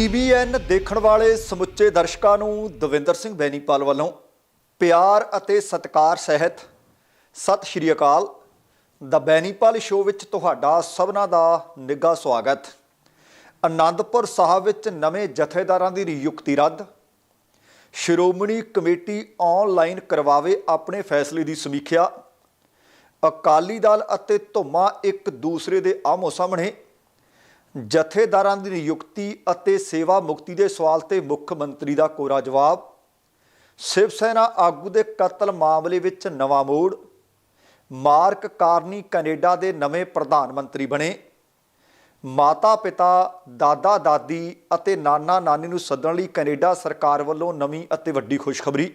TVN ਦੇਖਣ ਵਾਲੇ ਸਮੁੱਚੇ ਦਰਸ਼ਕਾਂ ਨੂੰ ਦਵਿੰਦਰ ਸਿੰਘ ਬੈਨੀਪਾਲ ਵੱਲੋਂ ਪਿਆਰ ਅਤੇ ਸਤਿਕਾਰ ਸਹਿਤ ਸਤਿ ਸ਼੍ਰੀ ਅਕਾਲ। ਦਾ ਬੈਨੀਪਾਲ ਸ਼ੋਅ ਵਿੱਚ ਤੁਹਾਡਾ ਸਭਨਾ ਦਾ ਨਿੱਘਾ ਸਵਾਗਤ। ਆਨੰਦਪੁਰ ਸਾਹਿਬ ਵਿੱਚ ਨਵੇਂ ਜਥੇਦਾਰਾਂ ਦੀ ਨਿਯੁਕਤੀ ਰੱਦ। ਸ਼੍ਰੋਮਣੀ ਕਮੇਟੀ ਆਨਲਾਈਨ ਕਰਵਾਵੇ ਆਪਣੇ ਫੈਸਲੇ ਦੀ ਸਮੀਖਿਆ। ਅਕਾਲੀ ਦਲ ਅਤੇ ਧੁਮਾ ਇੱਕ ਦੂਸਰੇ ਦੇ ਆਮੋ ਸਾਹਮਣੇ ਜਥੇਦਾਰਾਂ ਦੀ ਨਿਯੁਕਤੀ ਅਤੇ ਸੇਵਾ ਮੁਕਤੀ ਦੇ ਸਵਾਲ ਤੇ ਮੁੱਖ ਮੰਤਰੀ ਦਾ ਕੋਰਾ ਜਵਾਬ। ਸ਼ਿਵ ਸੈਨਾ ਆਗੂ ਦੇ ਕਤਲ ਮਾਮਲੇ ਵਿੱਚ ਨਵਾਂ ਮੋੜ। ਮਾਰਕ ਕਾਰਨੀ ਕੈਨੇਡਾ ਦੇ ਨਵੇਂ ਪ੍ਰਧਾਨ ਮੰਤਰੀ ਬਣੇ। ਮਾਤਾ ਪਿਤਾ ਦਾਦਾ ਦਾਦੀ ਅਤੇ ਨਾਨਾ ਨਾਨੀ ਨੂੰ ਸੱਦਣ ਲਈ ਕੈਨੇਡਾ ਸਰਕਾਰ ਵੱਲੋਂ ਨਵੀਂ ਅਤੇ ਵੱਡੀ ਖੁਸ਼ਖਬਰੀ।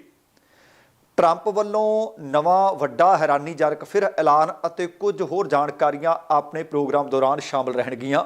ਟਰੰਪ ਵੱਲੋਂ ਨਵਾਂ ਵੱਡਾ ਹੈਰਾਨੀਜਨਕ ਫਿਰ ਐਲਾਨ ਅਤੇ ਕੁਝ ਹੋਰ ਜਾਣਕਾਰੀਆਂ ਆਪਣੇ ਪ੍ਰੋਗਰਾਮ ਦੌਰਾਨ ਸ਼ਾਮਲ ਰਹਿਣਗੀਆਂ।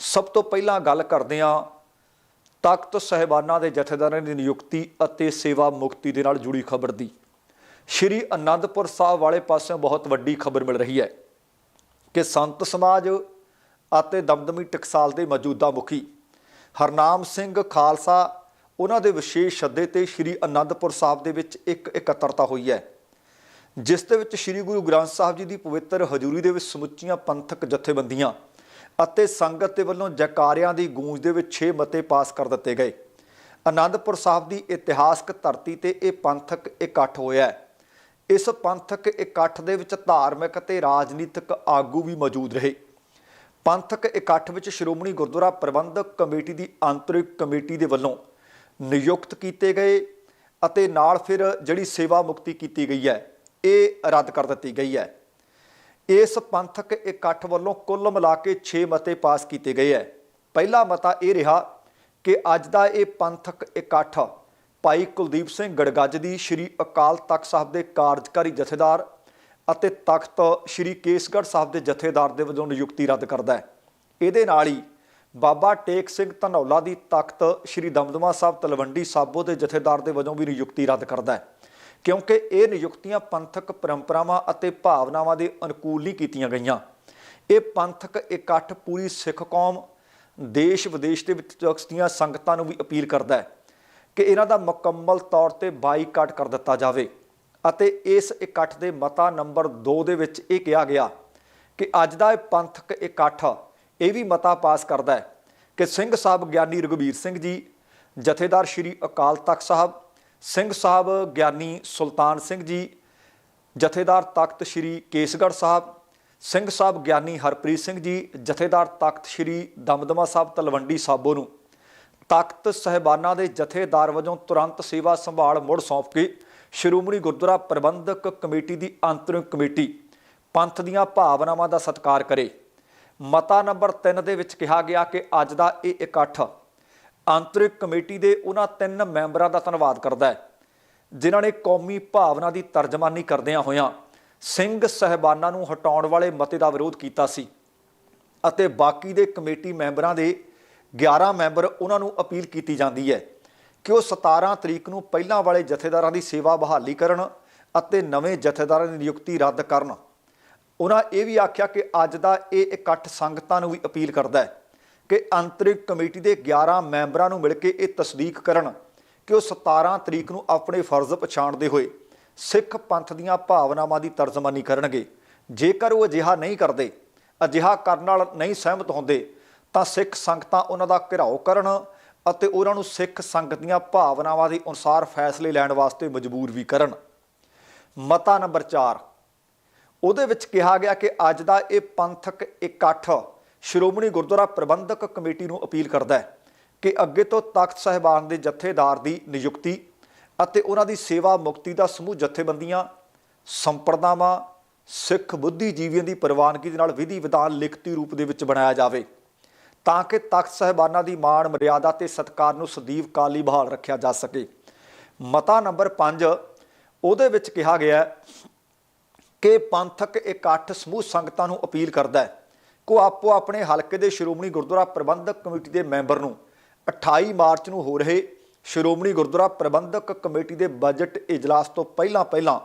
ਸਭ ਤੋਂ ਪਹਿਲਾਂ ਗੱਲ ਕਰਦੇ ਹਾਂ ਤਖਤ ਸਹਿਬਾਨਾਂ ਦੇ ਜਥੇਦਾਰਾਂ ਦੀ ਨਿਯੁਕਤੀ ਅਤੇ ਸੇਵਾ ਮੁਕਤੀ ਦੇ ਨਾਲ ਜੁੜੀ ਖਬਰ ਦੀ। ਸ਼੍ਰੀ ਅਨੰਦਪੁਰ ਸਾਹਿਬ ਵਾਲੇ ਪਾਸਿਓਂ ਬਹੁਤ ਵੱਡੀ ਖਬਰ ਮਿਲ ਰਹੀ ਹੈ ਕਿ ਸੰਤ ਸਮਾਜ ਅਤੇ ਦਮਦਮੀ ਟਕਸਾਲ ਦੇ ਮੌਜੂਦਾ ਮੁਖੀ ਹਰਨਾਮ ਸਿੰਘ ਖਾਲਸਾ, ਉਹਨਾਂ ਦੇ ਵਿਸ਼ੇਸ਼ ਸੱਦੇ ਤੇ ਸ਼੍ਰੀ ਅਨੰਦਪੁਰ ਸਾਹਿਬ ਦੇ ਵਿੱਚ ਇੱਕ ਇਕੱਤਰਤਾ ਹੋਈ ਹੈ, ਜਿਸ ਦੇ ਵਿੱਚ ਸ਼੍ਰੀ ਗੁਰੂ ਗ੍ਰੰਥ ਸਾਹਿਬ ਜੀ ਦੀ ਪਵਿੱਤਰ ਹਜ਼ੂਰੀ ਦੇ ਵਿੱਚ ਸਮੁੱਚੀਆਂ ਪੰਥਕ ਜਥੇਬੰਦੀਆਂ ਅਤੇ ਸੰਗਤ ਦੇ ਵੱਲੋਂ ਜਕਾਰਿਆਂ ਦੀ ਗੂੰਜ ਦੇ ਵਿੱਚ 6 ਮਤੇ ਪਾਸ ਕਰ ਦਿੱਤੇ ਗਏ। ਆਨੰਦਪੁਰ ਸਾਹਿਬ ਦੀ ਇਤਿਹਾਸਕ ਧਰਤੀ ਤੇ ਇਹ ਪੰਥਕ ਇਕੱਠ ਹੋਇਆ ਹੈ। ਇਸ ਪੰਥਕ ਇਕੱਠ ਦੇ ਵਿੱਚ ਧਾਰਮਿਕ ਅਤੇ ਰਾਜਨੀਤਿਕ ਆਗੂ ਵੀ ਮੌਜੂਦ ਰਹੇ। ਪੰਥਕ ਇਕੱਠ ਵਿੱਚ ਸ਼੍ਰੋਮਣੀ ਗੁਰਦੁਆਰਾ ਪ੍ਰਬੰਧਕ ਕਮੇਟੀ ਦੀ ਆਂਤਰਿਕ ਕਮੇਟੀ ਦੇ ਵੱਲੋਂ ਨਿਯੁਕਤ ਕੀਤੇ ਗਏ ਅਤੇ ਨਾਲ ਫਿਰ ਜਿਹੜੀ ਸੇਵਾ ਮੁਕਤੀ ਕੀਤੀ ਗਈ ਹੈ, ਇਹ ਰੱਦ ਕਰ ਦਿੱਤੀ ਗਈ ਹੈ। ਇਸ ਪੰਥਕ ਇਕੱਠ ਵੱਲੋਂ ਕੁੱਲ ਮਿਲਾ ਕੇ 6 ਮਤੇ ਪਾਸ ਕੀਤੇ ਗਏ ਹੈ ਪਹਿਲਾ ਮਤਾ ਇਹ ਰਿਹਾ ਕਿ ਅੱਜ ਦਾ ਇਹ ਪੰਥਕ ਇਕੱਠ ਭਾਈ ਕੁਲਦੀਪ ਸਿੰਘ ਗੜਗੱਜ ਦੀ ਸ਼੍ਰੀ ਅਕਾਲ ਤਖਤ ਸਾਹਿਬ ਦੇ ਕਾਰਜਕਾਰੀ ਜਥੇਦਾਰ ਅਤੇ ਤਖਤ ਸ਼੍ਰੀ ਕੇਸਗੜ੍ਹ ਸਾਹਿਬ ਦੇ ਜਥੇਦਾਰ ਦੇ ਵਜੋਂ ਨਿਯੁਕਤੀ ਰੱਦ ਕਰਦਾ ਹੈ ਇਹਦੇ ਨਾਲ ਹੀ ਬਾਬਾ ਟੇਕ ਸਿੰਘ ਧਨੌਲਾ ਦੀ ਤਖਤ ਸ਼੍ਰੀ ਦਮਦਮਾ ਸਾਹਿਬ ਤਲਵੰਡੀ ਸਾਬੋ ਦੇ ਜਥੇਦਾਰ ਦੇ ਵਜੋਂ ਵੀ ਨਿਯੁਕਤੀ ਰੱਦ ਕਰਦਾ ਹੈ ਕਿਉਂਕਿ ਇਹ ਨਿਯੁਕਤੀਆਂ ਪੰਥਕ ਪਰੰਪਰਾਵਾਂ ਅਤੇ ਭਾਵਨਾਵਾਂ ਦੇ ਅਨੁਕੂਲ ਨਹੀਂ ਕੀਤੀਆਂ ਗਈਆਂ। ਇਹ ਪੰਥਕ ਇਕੱਠ ਪੂਰੀ ਸਿੱਖ ਕੌਮ ਦੇਸ਼ ਵਿਦੇਸ਼ ਦੇ ਵਿੱਚ ਵਸਦੀਆਂ ਸੰਗਤਾਂ ਨੂੰ ਵੀ ਅਪੀਲ ਕਰਦਾ ਹੈ ਕਿ ਇਹਨਾਂ ਦਾ ਮੁਕੰਮਲ ਤੌਰ ਤੇ ਬਾਈਕਾਟ ਕਰ ਦਿੱਤਾ ਜਾਵੇ ਅਤੇ ਇਸ ਇਕੱਠ ਦੇ ਮਤਾ ਨੰਬਰ 2 ਦੇ ਵਿੱਚ ਇਹ ਕਿਹਾ ਗਿਆ ਕਿ ਅੱਜ ਦਾ ਇਹ ਪੰਥਕ ਇਕੱਠ ਇਹ ਵੀ ਮਤਾ ਪਾਸ ਕਰਦਾ ਹੈ ਕਿ ਸਿੰਘ ਸਾਹਿਬ ਗਿਆਨੀ ਰਘਬੀਰ ਸਿੰਘ ਜੀ, ਜਥੇਦਾਰ ਸ਼੍ਰੀ ਅਕਾਲ ਤਖਤ ਸਾਹਿਬ ਸਿੰਘ ਸਾਹਿਬ ਗਿਆਨੀ ਸੁਲਤਾਨ ਸਿੰਘ ਜੀ, ਜਥੇਦਾਰ ਤਖਤ ਸ਼੍ਰੀ ਕੇਸਗੜ੍ਹ ਸਾਹਿਬ, ਸਿੰਘ ਸਾਹਿਬ ਗਿਆਨੀ ਹਰਪ੍ਰੀਤ ਸਿੰਘ ਜੀ, ਜਥੇਦਾਰ ਤਖਤ ਸ਼੍ਰੀ ਦਮਦਮਾ ਸਾਹਿਬ ਤਲਵੰਡੀ ਸਾਬੋ ਨੂੰ, ਤਖਤ ਸਹਿਬਾਨਾਂ ਦੇ ਜਥੇਦਾਰ ਵਜੋਂ ਤੁਰੰਤ ਸੇਵਾ ਸੰਭਾਲ ਮੁੜ ਸੌਂਪ ਕੇ ਸ਼੍ਰੋਮਣੀ ਗੁਰਦੁਆਰਾ ਪ੍ਰਬੰਧਕ ਕਮੇਟੀ ਦੀ ਅੰਤਰਿਮ ਕਮੇਟੀ ਪੰਥ ਦੀਆਂ ਭਾਵਨਾਵਾਂ ਦਾ ਸਤਿਕਾਰ ਕਰੇ। ਮਤਾ ਨੰਬਰ 3 ਦੇ ਵਿੱਚ ਕਿਹਾ ਗਿਆ ਕਿ ਅੱਜ ਦਾ ਇਹ ਇਕੱਠ ਆਂਤਰਿਕ ਕਮੇਟੀ ਦੇ ਉਹਨਾਂ ਤਿੰਨ ਮੈਂਬਰਾਂ ਦਾ ਧੰਨਵਾਦ ਕਰਦਾ ਹੈ, ਜਿਨ੍ਹਾਂ ਨੇ ਕੌਮੀ ਭਾਵਨਾ ਦੀ ਤਰਜਮਾਨੀ ਕਰਦਿਆਂ ਹੋਇਆਂ ਸਿੰਘ ਸਹਿਬਾਨਾਂ ਨੂੰ ਹਟਾਉਣ ਵਾਲੇ ਮਤੇ ਦਾ ਵਿਰੋਧ ਕੀਤਾ ਸੀ ਅਤੇ ਬਾਕੀ ਦੇ ਕਮੇਟੀ ਮੈਂਬਰਾਂ ਦੇ 11 ਮੈਂਬਰ ਉਹਨਾਂ ਨੂੰ ਅਪੀਲ ਕੀਤੀ ਜਾਂਦੀ ਹੈ ਕਿ ਉਹ 17 ਤਰੀਕ ਨੂੰ ਪਹਿਲਾਂ ਵਾਲੇ ਜਥੇਦਾਰਾਂ ਦੀ ਸੇਵਾ ਬਹਾਲੀ ਕਰਨ ਅਤੇ ਨਵੇਂ ਜਥੇਦਾਰਾਂ ਦੀ ਨਿਯੁਕਤੀ ਰੱਦ ਕਰਨ। ਉਹਨਾਂ ਇਹ ਵੀ ਆਖਿਆ ਕਿ ਅੱਜ ਦਾ ਇਹ ਇਕੱਠ ਸੰਗਤਾਂ ਨੂੰ ਵੀ ਅਪੀਲ ਕਰਦਾ ਹੈ। ਕਿ ਅੰਤਰਿਕ ਕਮੇਟੀ ਦੇ 11 ਮੈਂਬਰਾਂ ਨੂੰ ਮਿਲ ਕੇ ਇਹ ਤਸਦੀਕ ਕਰਨ ਕਿ ਉਹ 17 ਤਰੀਕ ਨੂੰ ਆਪਣੇ ਫਰਜ਼ ਪਛਾਣਦੇ ਹੋਏ ਸਿੱਖ ਪੰਥ ਦੀਆਂ ਭਾਵਨਾਵਾਂ ਦੀ ਤਰਜਮਾਨੀ ਕਰਨਗੇ। ਜੇਕਰ ਉਹ ਅਜਿਹਾ ਨਹੀਂ ਕਰਦੇ, ਅਜਿਹਾ ਕਰਨ ਨਾਲ ਨਹੀਂ ਸਹਿਮਤ ਹੁੰਦੇ, ਤਾਂ ਸਿੱਖ ਸੰਗਤਾਂ ਉਹਨਾਂ ਦਾ ਘਿਰਾਓ ਕਰਨ ਅਤੇ ਉਹਨਾਂ ਨੂੰ ਸਿੱਖ ਸੰਗਤ ਦੀਆਂ ਭਾਵਨਾਵਾਂ ਦੇ ਅਨੁਸਾਰ ਫੈਸਲੇ ਲੈਣ ਵਾਸਤੇ ਮਜਬੂਰ ਵੀ ਕਰਨ। ਮਤਾ ਨੰਬਰ 4 ਉਹਦੇ ਵਿੱਚ ਕਿਹਾ ਗਿਆ ਕਿ ਅੱਜ ਦਾ ਇਹ ਪੰਥਕ ਇਕੱਠ ਸ਼੍ਰੋਮਣੀ ਗੁਰਦੁਆਰਾ ਪ੍ਰਬੰਧਕ ਕਮੇਟੀ ਨੂੰ ਅਪੀਲ ਕਰਦਾ ਹੈ ਕਿ ਅੱਗੇ ਤੋਂ ਤਖਤ ਸਾਹਿਬਾਨ ਦੇ ਜਥੇਦਾਰ ਦੀ ਨਿਯੁਕਤੀ ਅਤੇ ਉਹਨਾਂ ਦੀ ਸੇਵਾ ਮੁਕਤੀ ਦਾ ਸਮੂਹ ਜਥੇਬੰਦੀਆਂ, ਸੰਪਰਦਾਵਾਂ, ਸਿੱਖ ਬੁੱਧੀਜੀਵੀਆਂ ਦੀ ਪ੍ਰਵਾਨਗੀ ਦੇ ਨਾਲ ਵਿਧੀ ਵਿਧਾਨ ਲਿਖਤੀ ਰੂਪ ਦੇ ਵਿੱਚ ਬਣਾਇਆ ਜਾਵੇ ਤਾਂ ਕਿ ਤਖਤ ਸਹਿਬਾਨਾਂ ਦੀ ਮਾਣ, ਮਰਿਆਦਾ ਤੇ ਸਤਿਕਾਰ ਨੂੰ ਸਦੀਵ ਕਾਲੀ ਬਹਾਲ ਰੱਖਿਆ ਜਾ ਸਕੇ। ਮਤਾ ਨੰਬਰ 5 ਉਹਦੇ ਵਿੱਚ ਕਿਹਾ ਗਿਆ ਕਿ ਪੰਥਕ ਇਕੱਠ ਸਮੂਹ ਸੰਗਤਾਂ ਨੂੰ ਅਪੀਲ ਕਰਦਾ ਹੈ ਕੋ ਆਪੋ ਆਪਣੇ ਹਲਕੇ ਦੇ ਸ਼੍ਰੋਮਣੀ ਗੁਰਦੁਆਰਾ ਪ੍ਰਬੰਧਕ ਕਮੇਟੀ ਦੇ ਮੈਂਬਰ ਨੂੰ 28 ਮਾਰਚ ਨੂੰ ਹੋ ਰਹੇ ਸ਼੍ਰੋਮਣੀ ਗੁਰਦੁਆਰਾ ਪ੍ਰਬੰਧਕ ਕਮੇਟੀ ਦੇ ਬਜਟ ਇਜਲਾਸ ਤੋਂ ਪਹਿਲਾਂ ਪਹਿਲਾਂ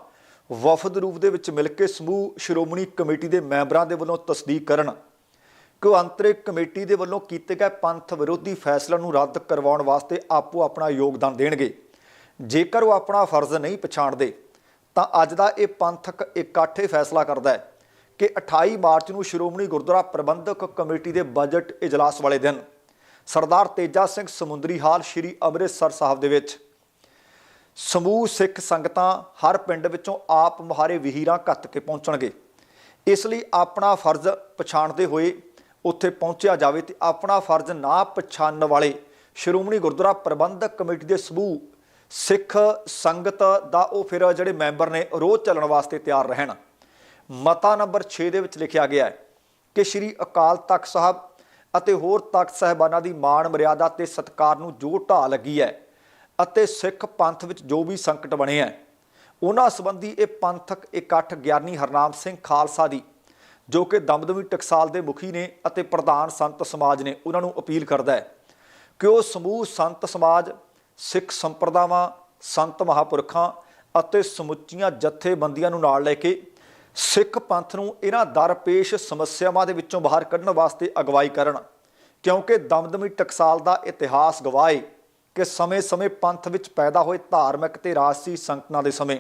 ਵਫਦ ਰੂਪ ਦੇ ਵਿੱਚ ਮਿਲ ਕੇ ਸਮੂਹ ਸ਼੍ਰੋਮਣੀ ਕਮੇਟੀ ਦੇ ਮੈਂਬਰਾਂ ਦੇ ਵੱਲੋਂ ਤਸਦੀਕ ਕਰਨ, ਕਿ ਉਹ ਅੰਤਰਿਕ ਕਮੇਟੀ ਦੇ ਵੱਲੋਂ ਕੀਤੇ ਗਏ ਪੰਥ ਵਿਰੋਧੀ ਫੈਸਲਾ ਨੂੰ ਰੱਦ ਕਰਵਾਉਣ ਵਾਸਤੇ ਆਪੋ ਆਪਣਾ ਯੋਗਦਾਨ ਦੇਣਗੇ। ਜੇਕਰ ਉਹ ਆਪਣਾ ਫਰਜ਼ ਨਹੀਂ ਪਛਾਣਦੇ, ਤਾਂ ਅੱਜ ਦਾ ਇਹ ਪੰਥਕ ਇਕੱਠੇ ਫੈਸਲਾ ਕਰਦਾ ਹੈ। ਕਿ 28 ਮਾਰਚ ਨੂੰ ਸ਼੍ਰੋਮਣੀ ਗੁਰਦੁਆਰਾ ਪ੍ਰਬੰਧਕ ਕਮੇਟੀ ਦੇ ਬਜਟ ਇਜਲਾਸ ਵਾਲੇ ਦਿਨ ਸਰਦਾਰ ਤੇਜਾ ਸਿੰਘ ਸਮੁੰਦਰੀ ਹਾਲ ਸ਼੍ਰੀ ਅੰਮ੍ਰਿਤਸਰ ਸਾਹਿਬ ਦੇ ਵਿੱਚ ਸਮੂਹ ਸਿੱਖ ਸੰਗਤਾਂ ਹਰ ਪਿੰਡ ਵਿੱਚੋਂ ਆਪ ਮੁਹਾਰੇ ਵਹੀਰਾਂ ਘੱਤ ਕੇ ਪਹੁੰਚਣਗੇ। ਇਸ ਲਈ ਆਪਣਾ ਫਰਜ਼ ਪਛਾਣਦੇ ਹੋਏ ਉੱਥੇ ਪਹੁੰਚਿਆ ਜਾਵੇ ਤੇ ਆਪਣਾ ਫਰਜ਼ ਨਾ ਪਛਾਣਨ ਵਾਲੇ ਸ਼੍ਰੋਮਣੀ ਗੁਰਦੁਆਰਾ ਪ੍ਰਬੰਧਕ ਕਮੇਟੀ ਦੇ ਸਮੂਹ ਸਿੱਖ ਸੰਗਤ ਦਾ ਉਹ ਫਿਰ ਜਿਹੜੇ ਮੈਂਬਰ ਨੇ ਰੋਜ਼ ਚੱਲਣ ਵਾਸਤੇ ਤਿਆਰ ਰਹਿਣ। ਮਤਾ ਨੰਬਰ 6 ਦੇ ਵਿੱਚ ਲਿਖਿਆ ਗਿਆ ਹੈ ਕਿ ਸ੍ਰੀ ਅਕਾਲ ਤਖਤ ਸਾਹਿਬ ਅਤੇ ਹੋਰ ਤਖਤ ਸਾਹਿਬਾਨਾਂ ਦੀ ਮਾਣ ਮਰਿਆਦਾ ਤੇ ਸਤਿਕਾਰ ਨੂੰ ਜੋ ਢਾਹ ਲੱਗੀ ਹੈ ਅਤੇ ਸਿੱਖ ਪੰਥ ਵਿੱਚ ਜੋ ਵੀ ਸੰਕਟ ਬਣੇ ਹੈ, ਉਹਨਾਂ ਸੰਬੰਧੀ ਇਹ ਪੰਥਕ ਇਕੱਠ ਗਿਆਨੀ ਹਰਨਾਮ ਸਿੰਘ ਖਾਲਸਾ ਦੀ, ਜੋ ਕਿ ਦਮਦਮੀ ਟਕਸਾਲ ਦੇ ਮੁਖੀ ਨੇ ਅਤੇ ਪ੍ਰਧਾਨ ਸੰਤ ਸਮਾਜ ਨੇ, ਉਹਨਾਂ ਨੂੰ ਅਪੀਲ ਕਰਦਾ ਹੈ ਕਿ ਉਹ ਸਮੂਹ ਸੰਤ ਸਮਾਜ, ਸਿੱਖ ਸੰਪਰਦਾਵਾਂ, ਸੰਤ ਮਹਾਪੁਰਖਾਂ ਅਤੇ ਸਮੁੱਚੀਆਂ ਜਥੇਬੰਦੀਆਂ ਨੂੰ ਨਾਲ ਲੈ ਕੇ ਸਿੱਖ ਪੰਥ ਨੂੰ ਇਹਨਾਂ ਦਰਪੇਸ਼ ਸਮੱਸਿਆਵਾਂ ਦੇ ਵਿੱਚੋਂ ਬਾਹਰ ਕੱਢਣ ਵਾਸਤੇ ਅਗਵਾਈ ਕਰਨ, ਕਿਉਂਕਿ ਦਮਦਮੀ ਟਕਸਾਲ ਦਾ ਇਤਿਹਾਸ ਗਵਾਹ ਹੈ ਕਿ ਸਮੇਂ-ਸਮੇਂ ਪੰਥ ਵਿੱਚ ਪੈਦਾ ਹੋਏ ਧਾਰਮਿਕ ਤੇ ਰਾਜਸੀ ਸੰਕਟਾਂ ਦੇ ਸਮੇਂ,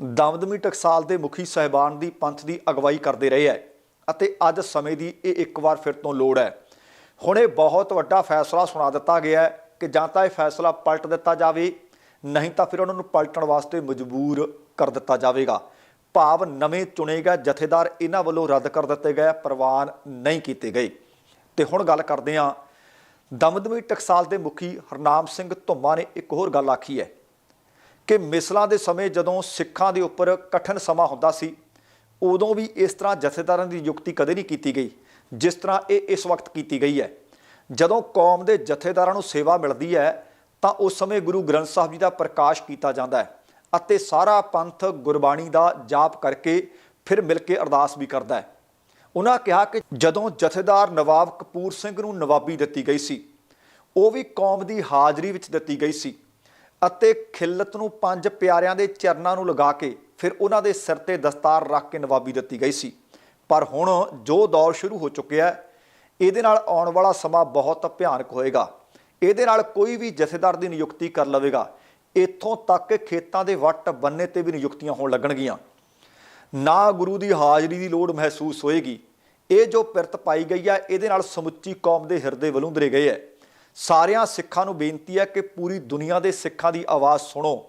ਦਮਦਮੀ ਟਕਸਾਲ ਦੇ ਮੁਖੀ ਸਹਿਬਾਨ ਦੀ ਪੰਥ ਦੀ ਅਗਵਾਈ ਕਰਦੇ ਰਹੇ ਹੈ ਅਤੇ ਅੱਜ ਸਮੇਂ ਦੀ ਇਹ ਇੱਕ ਵਾਰ ਫਿਰ ਤੋਂ ਲੋੜ ਹੈ। ਹੁਣ ਇਹ ਬਹੁਤ ਵੱਡਾ ਫੈਸਲਾ ਸੁਣਾ ਦਿੱਤਾ ਗਿਆ ਹੈ ਕਿ ਜਾਂ ਤਾਂ ਇਹ ਫੈਸਲਾ ਪਲਟ ਦਿੱਤਾ ਜਾਵੇ, ਨਹੀਂ ਤਾਂ ਫਿਰ ਉਹਨਾਂ ਨੂੰ ਪਲਟਣ ਵਾਸਤੇ ਮਜਬੂਰ ਕਰ ਦਿੱਤਾ ਜਾਵੇਗਾ। ਭਾਵ ਨਵੇਂ ਚੁਣੇ ਗਏ ਜਥੇਦਾਰ ਇਹਨਾਂ ਵੱਲੋਂ ਰੱਦ ਕਰ ਦਿੱਤੇ ਗਏ, ਪ੍ਰਵਾਨ ਨਹੀਂ ਕੀਤੇ ਗਏ। ਤੇ ਹੁਣ ਗੱਲ ਕਰਦੇ ਹਾਂ ਦਮਦਮੀ ਟਕਸਾਲ ਦੇ ਮੁਖੀ ਹਰਨਾਮ ਸਿੰਘ ਧੁੰਮਾ ਨੇ ਇੱਕ ਹੋਰ ਗੱਲ ਆਖੀ ਹੈ ਕਿ ਮਿਸਲਾਂ ਦੇ ਸਮੇਂ ਜਦੋਂ ਸਿੱਖਾਂ ਦੇ ਉੱਪਰ ਕਠਿਨ ਸਮਾਂ ਹੁੰਦਾ ਸੀ, ਉਦੋਂ ਵੀ ਇਸ ਤਰ੍ਹਾਂ ਜਥੇਦਾਰਾਂ ਦੀ ਨਿਯੁਕਤੀ ਕਦੇ ਨਹੀਂ ਕੀਤੀ ਗਈ, ਜਿਸ ਤਰ੍ਹਾਂ ਇਹ ਇਸ ਵਕਤ ਕੀਤੀ ਗਈ ਹੈ। ਜਦੋਂ ਕੌਮ ਦੇ ਜਥੇਦਾਰਾਂ ਨੂੰ ਸੇਵਾ ਮਿਲਦੀ ਹੈ, ਤਾਂ ਉਸ ਸਮੇਂ ਗੁਰੂ ਗ੍ਰੰਥ ਸਾਹਿਬ ਜੀ ਦਾ ਪ੍ਰਕਾਸ਼ ਕੀਤਾ ਜਾਂਦਾ ਹੈ। ਅਤੇ ਸਾਰਾ ਪੰਥ ਗੁਰਬਾਣੀ ਦਾ ਜਾਪ ਕਰਕੇ ਫਿਰ ਮਿਲ ਕੇ ਅਰਦਾਸ ਵੀ ਕਰਦਾ ਹੈ। ਉਹਨਾਂ ਕਿਹਾ ਕਿ ਜਦੋਂ ਜਥੇਦਾਰ ਨਵਾਬ ਕਪੂਰ ਸਿੰਘ ਨੂੰ ਨਵਾਬੀ ਦਿੱਤੀ ਗਈ ਸੀ, ਉਹ ਵੀ ਕੌਮ ਦੀ ਹਾਜ਼ਰੀ ਵਿੱਚ ਦਿੱਤੀ ਗਈ ਸੀ ਅਤੇ ਖਿਲਤ ਨੂੰ ਪੰਜ ਪਿਆਰਿਆਂ ਦੇ ਚਰਨਾਂ ਨੂੰ ਲਗਾ ਕੇ ਫਿਰ ਉਹਨਾਂ ਦੇ ਸਿਰ ਤੇ ਦਸਤਾਰ ਰੱਖ ਕੇ ਨਵਾਬੀ ਦਿੱਤੀ ਗਈ ਸੀ। ਪਰ ਹੁਣ ਜੋ ਦੌਰ ਸ਼ੁਰੂ ਹੋ ਚੁੱਕਿਆ ਹੈ, ਇਹਦੇ ਨਾਲ ਆਉਣ ਵਾਲਾ ਸਮਾਂ ਬਹੁਤ ਭਿਆਨਕ ਹੋਏਗਾ। ਇਹਦੇ ਨਾਲ ਕੋਈ ਵੀ ਜਥੇਦਾਰ ਦੀ ਨਿਯੁਕਤੀ ਕਰ ਲਵੇਗਾ। ਇੱਥੋਂ ਤੱਕ ਕਿ ਖੇਤਾਂ ਦੇ ਵੱਟ ਬੰਨੇ ਤੇ ਵੀ ਨਿਯੁਕਤੀਆਂ ਹੋਣ ਲੱਗਣਗੀਆਂ। ਨਾ ਗੁਰੂ ਦੀ ਹਾਜ਼ਰੀ ਦੀ ਲੋੜ ਮਹਿਸੂਸ ਹੋਏਗੀ। ਇਹ ਜੋ ਪਿਰਤ ਪਾਈ ਗਈ ਹੈ ਇਹਦੇ ਨਾਲ ਸਮੁੱਚੀ ਕੌਮ ਦੇ ਹਿਰਦੇ ਵਲੂੰਦਰੇ ਗਏ ਹੈ ਸਾਰਿਆਂ ਸਿੱਖਾਂ ਨੂੰ ਬੇਨਤੀ ਹੈ ਕਿ ਪੂਰੀ ਦੁਨੀਆ ਦੇ ਸਿੱਖਾਂ ਦੀ ਆਵਾਜ਼ ਸੁਣੋ।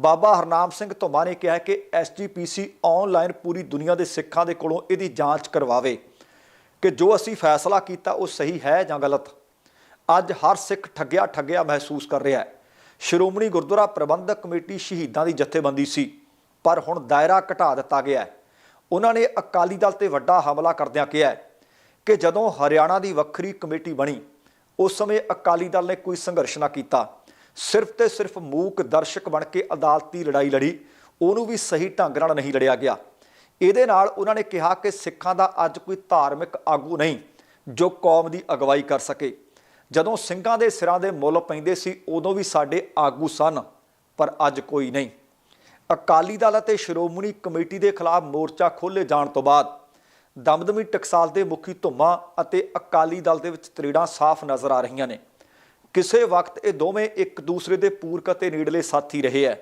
ਬਾਬਾ ਹਰਨਾਮ ਸਿੰਘ ਧੁੰਮਾ ਨੇ ਕਿਹਾ ਕਿ ਐਸਜੀਪੀਸੀ ਆਨਲਾਈਨ ਪੂਰੀ ਦੁਨੀਆ ਦੇ ਸਿੱਖਾਂ ਦੇ ਕੋਲੋਂ ਇਹਦੀ ਜਾਂਚ ਕਰਵਾਵੇ। ਕਿ ਜੋ ਅਸੀਂ ਫੈਸਲਾ ਕੀਤਾ ਉਹ ਸਹੀ ਹੈ ਜਾਂ ਗਲਤ? ਅੱਜ ਹਰ ਸਿੱਖ ਠੱਗਿਆ ਠੱਗਿਆ ਮਹਿਸੂਸ ਕਰ ਰਿਹਾ ਹੈ ਸ਼੍ਰੋਮਣੀ ਗੁਰਦੁਆਰਾ ਪ੍ਰਬੰਧਕ ਕਮੇਟੀ ਸ਼ਹੀਦਾਂ ਦੀ ਜਥੇਬੰਦੀ ਸੀ, ਪਰ ਹੁਣ ਦਾਇਰਾ ਘਟਾ ਦਿੱਤਾ ਗਿਆ ਹੈ। ਉਹਨਾਂ ਨੇ ਅਕਾਲੀ ਦਲ ਤੇ ਵੱਡਾ ਹਮਲਾ ਕਰਦਿਆਂ ਕਿਹਾ ਕਿ ਜਦੋਂ ਹਰਿਆਣਾ ਦੀ ਵੱਖਰੀ ਕਮੇਟੀ ਬਣੀ, ਉਸ ਸਮੇਂ ਅਕਾਲੀ ਦਲ ਨੇ ਕੋਈ ਸੰਘਰਸ਼ ਨਾ ਕੀਤਾ। ਸਿਰਫ ਤੇ ਸਿਰਫ ਮੂਕ ਦਰਸ਼ਕ ਬਣ ਕੇ ਅਦਾਲਤੀ ਲੜਾਈ ਲੜੀ, ਉਹਨੂੰ ਵੀ ਸਹੀ ਢੰਗ ਨਾਲ ਨਹੀਂ ਲੜਿਆ ਗਿਆ। ਇਹਦੇ ਨਾਲ ਉਹਨਾਂ ਨੇ ਕਿਹਾ ਕਿ ਸਿੱਖਾਂ ਦਾ ਅੱਜ ਕੋਈ ਧਾਰਮਿਕ ਆਗੂ ਨਹੀਂ, ਜੋ ਕੌਮ ਦੀ ਅਗਵਾਈ ਕਰ ਸਕੇ। ਜਦੋਂ ਸਿੰਘਾਂ ਦੇ ਸਿਰਾਂ ਦੇ ਮੁੱਲ ਪੈਂਦੇ ਸੀ, ਉਦੋਂ ਵੀ ਸਾਡੇ ਆਗੂ ਸਨ, ਪਰ ਅੱਜ ਕੋਈ ਨਹੀਂ। ਅਕਾਲੀ ਦਲ ਅਤੇ ਸ਼੍ਰੋਮਣੀ ਕਮੇਟੀ ਦੇ ਖਿਲਾਫ ਮੋਰਚਾ ਖੋਲ੍ਹੇ ਜਾਣ ਤੋਂ ਬਾਅਦ ਦਮਦਮੀ ਟਕਸਾਲ ਦੇ ਮੁਖੀ ਧੁੰਮਾ ਅਤੇ ਅਕਾਲੀ ਦਲ ਦੇ ਵਿੱਚ ਤਰੀੜਾਂ ਸਾਫ਼ ਨਜ਼ਰ ਆ ਰਹੀਆਂ ਨੇ। ਕਿਸੇ ਵਕਤ ਇਹ ਦੋਵੇਂ ਇੱਕ ਦੂਸਰੇ ਦੇ ਪੂਰਕ ਅਤੇ ਨੇੜਲੇ ਸਾਥੀ ਰਹੇ ਹੈ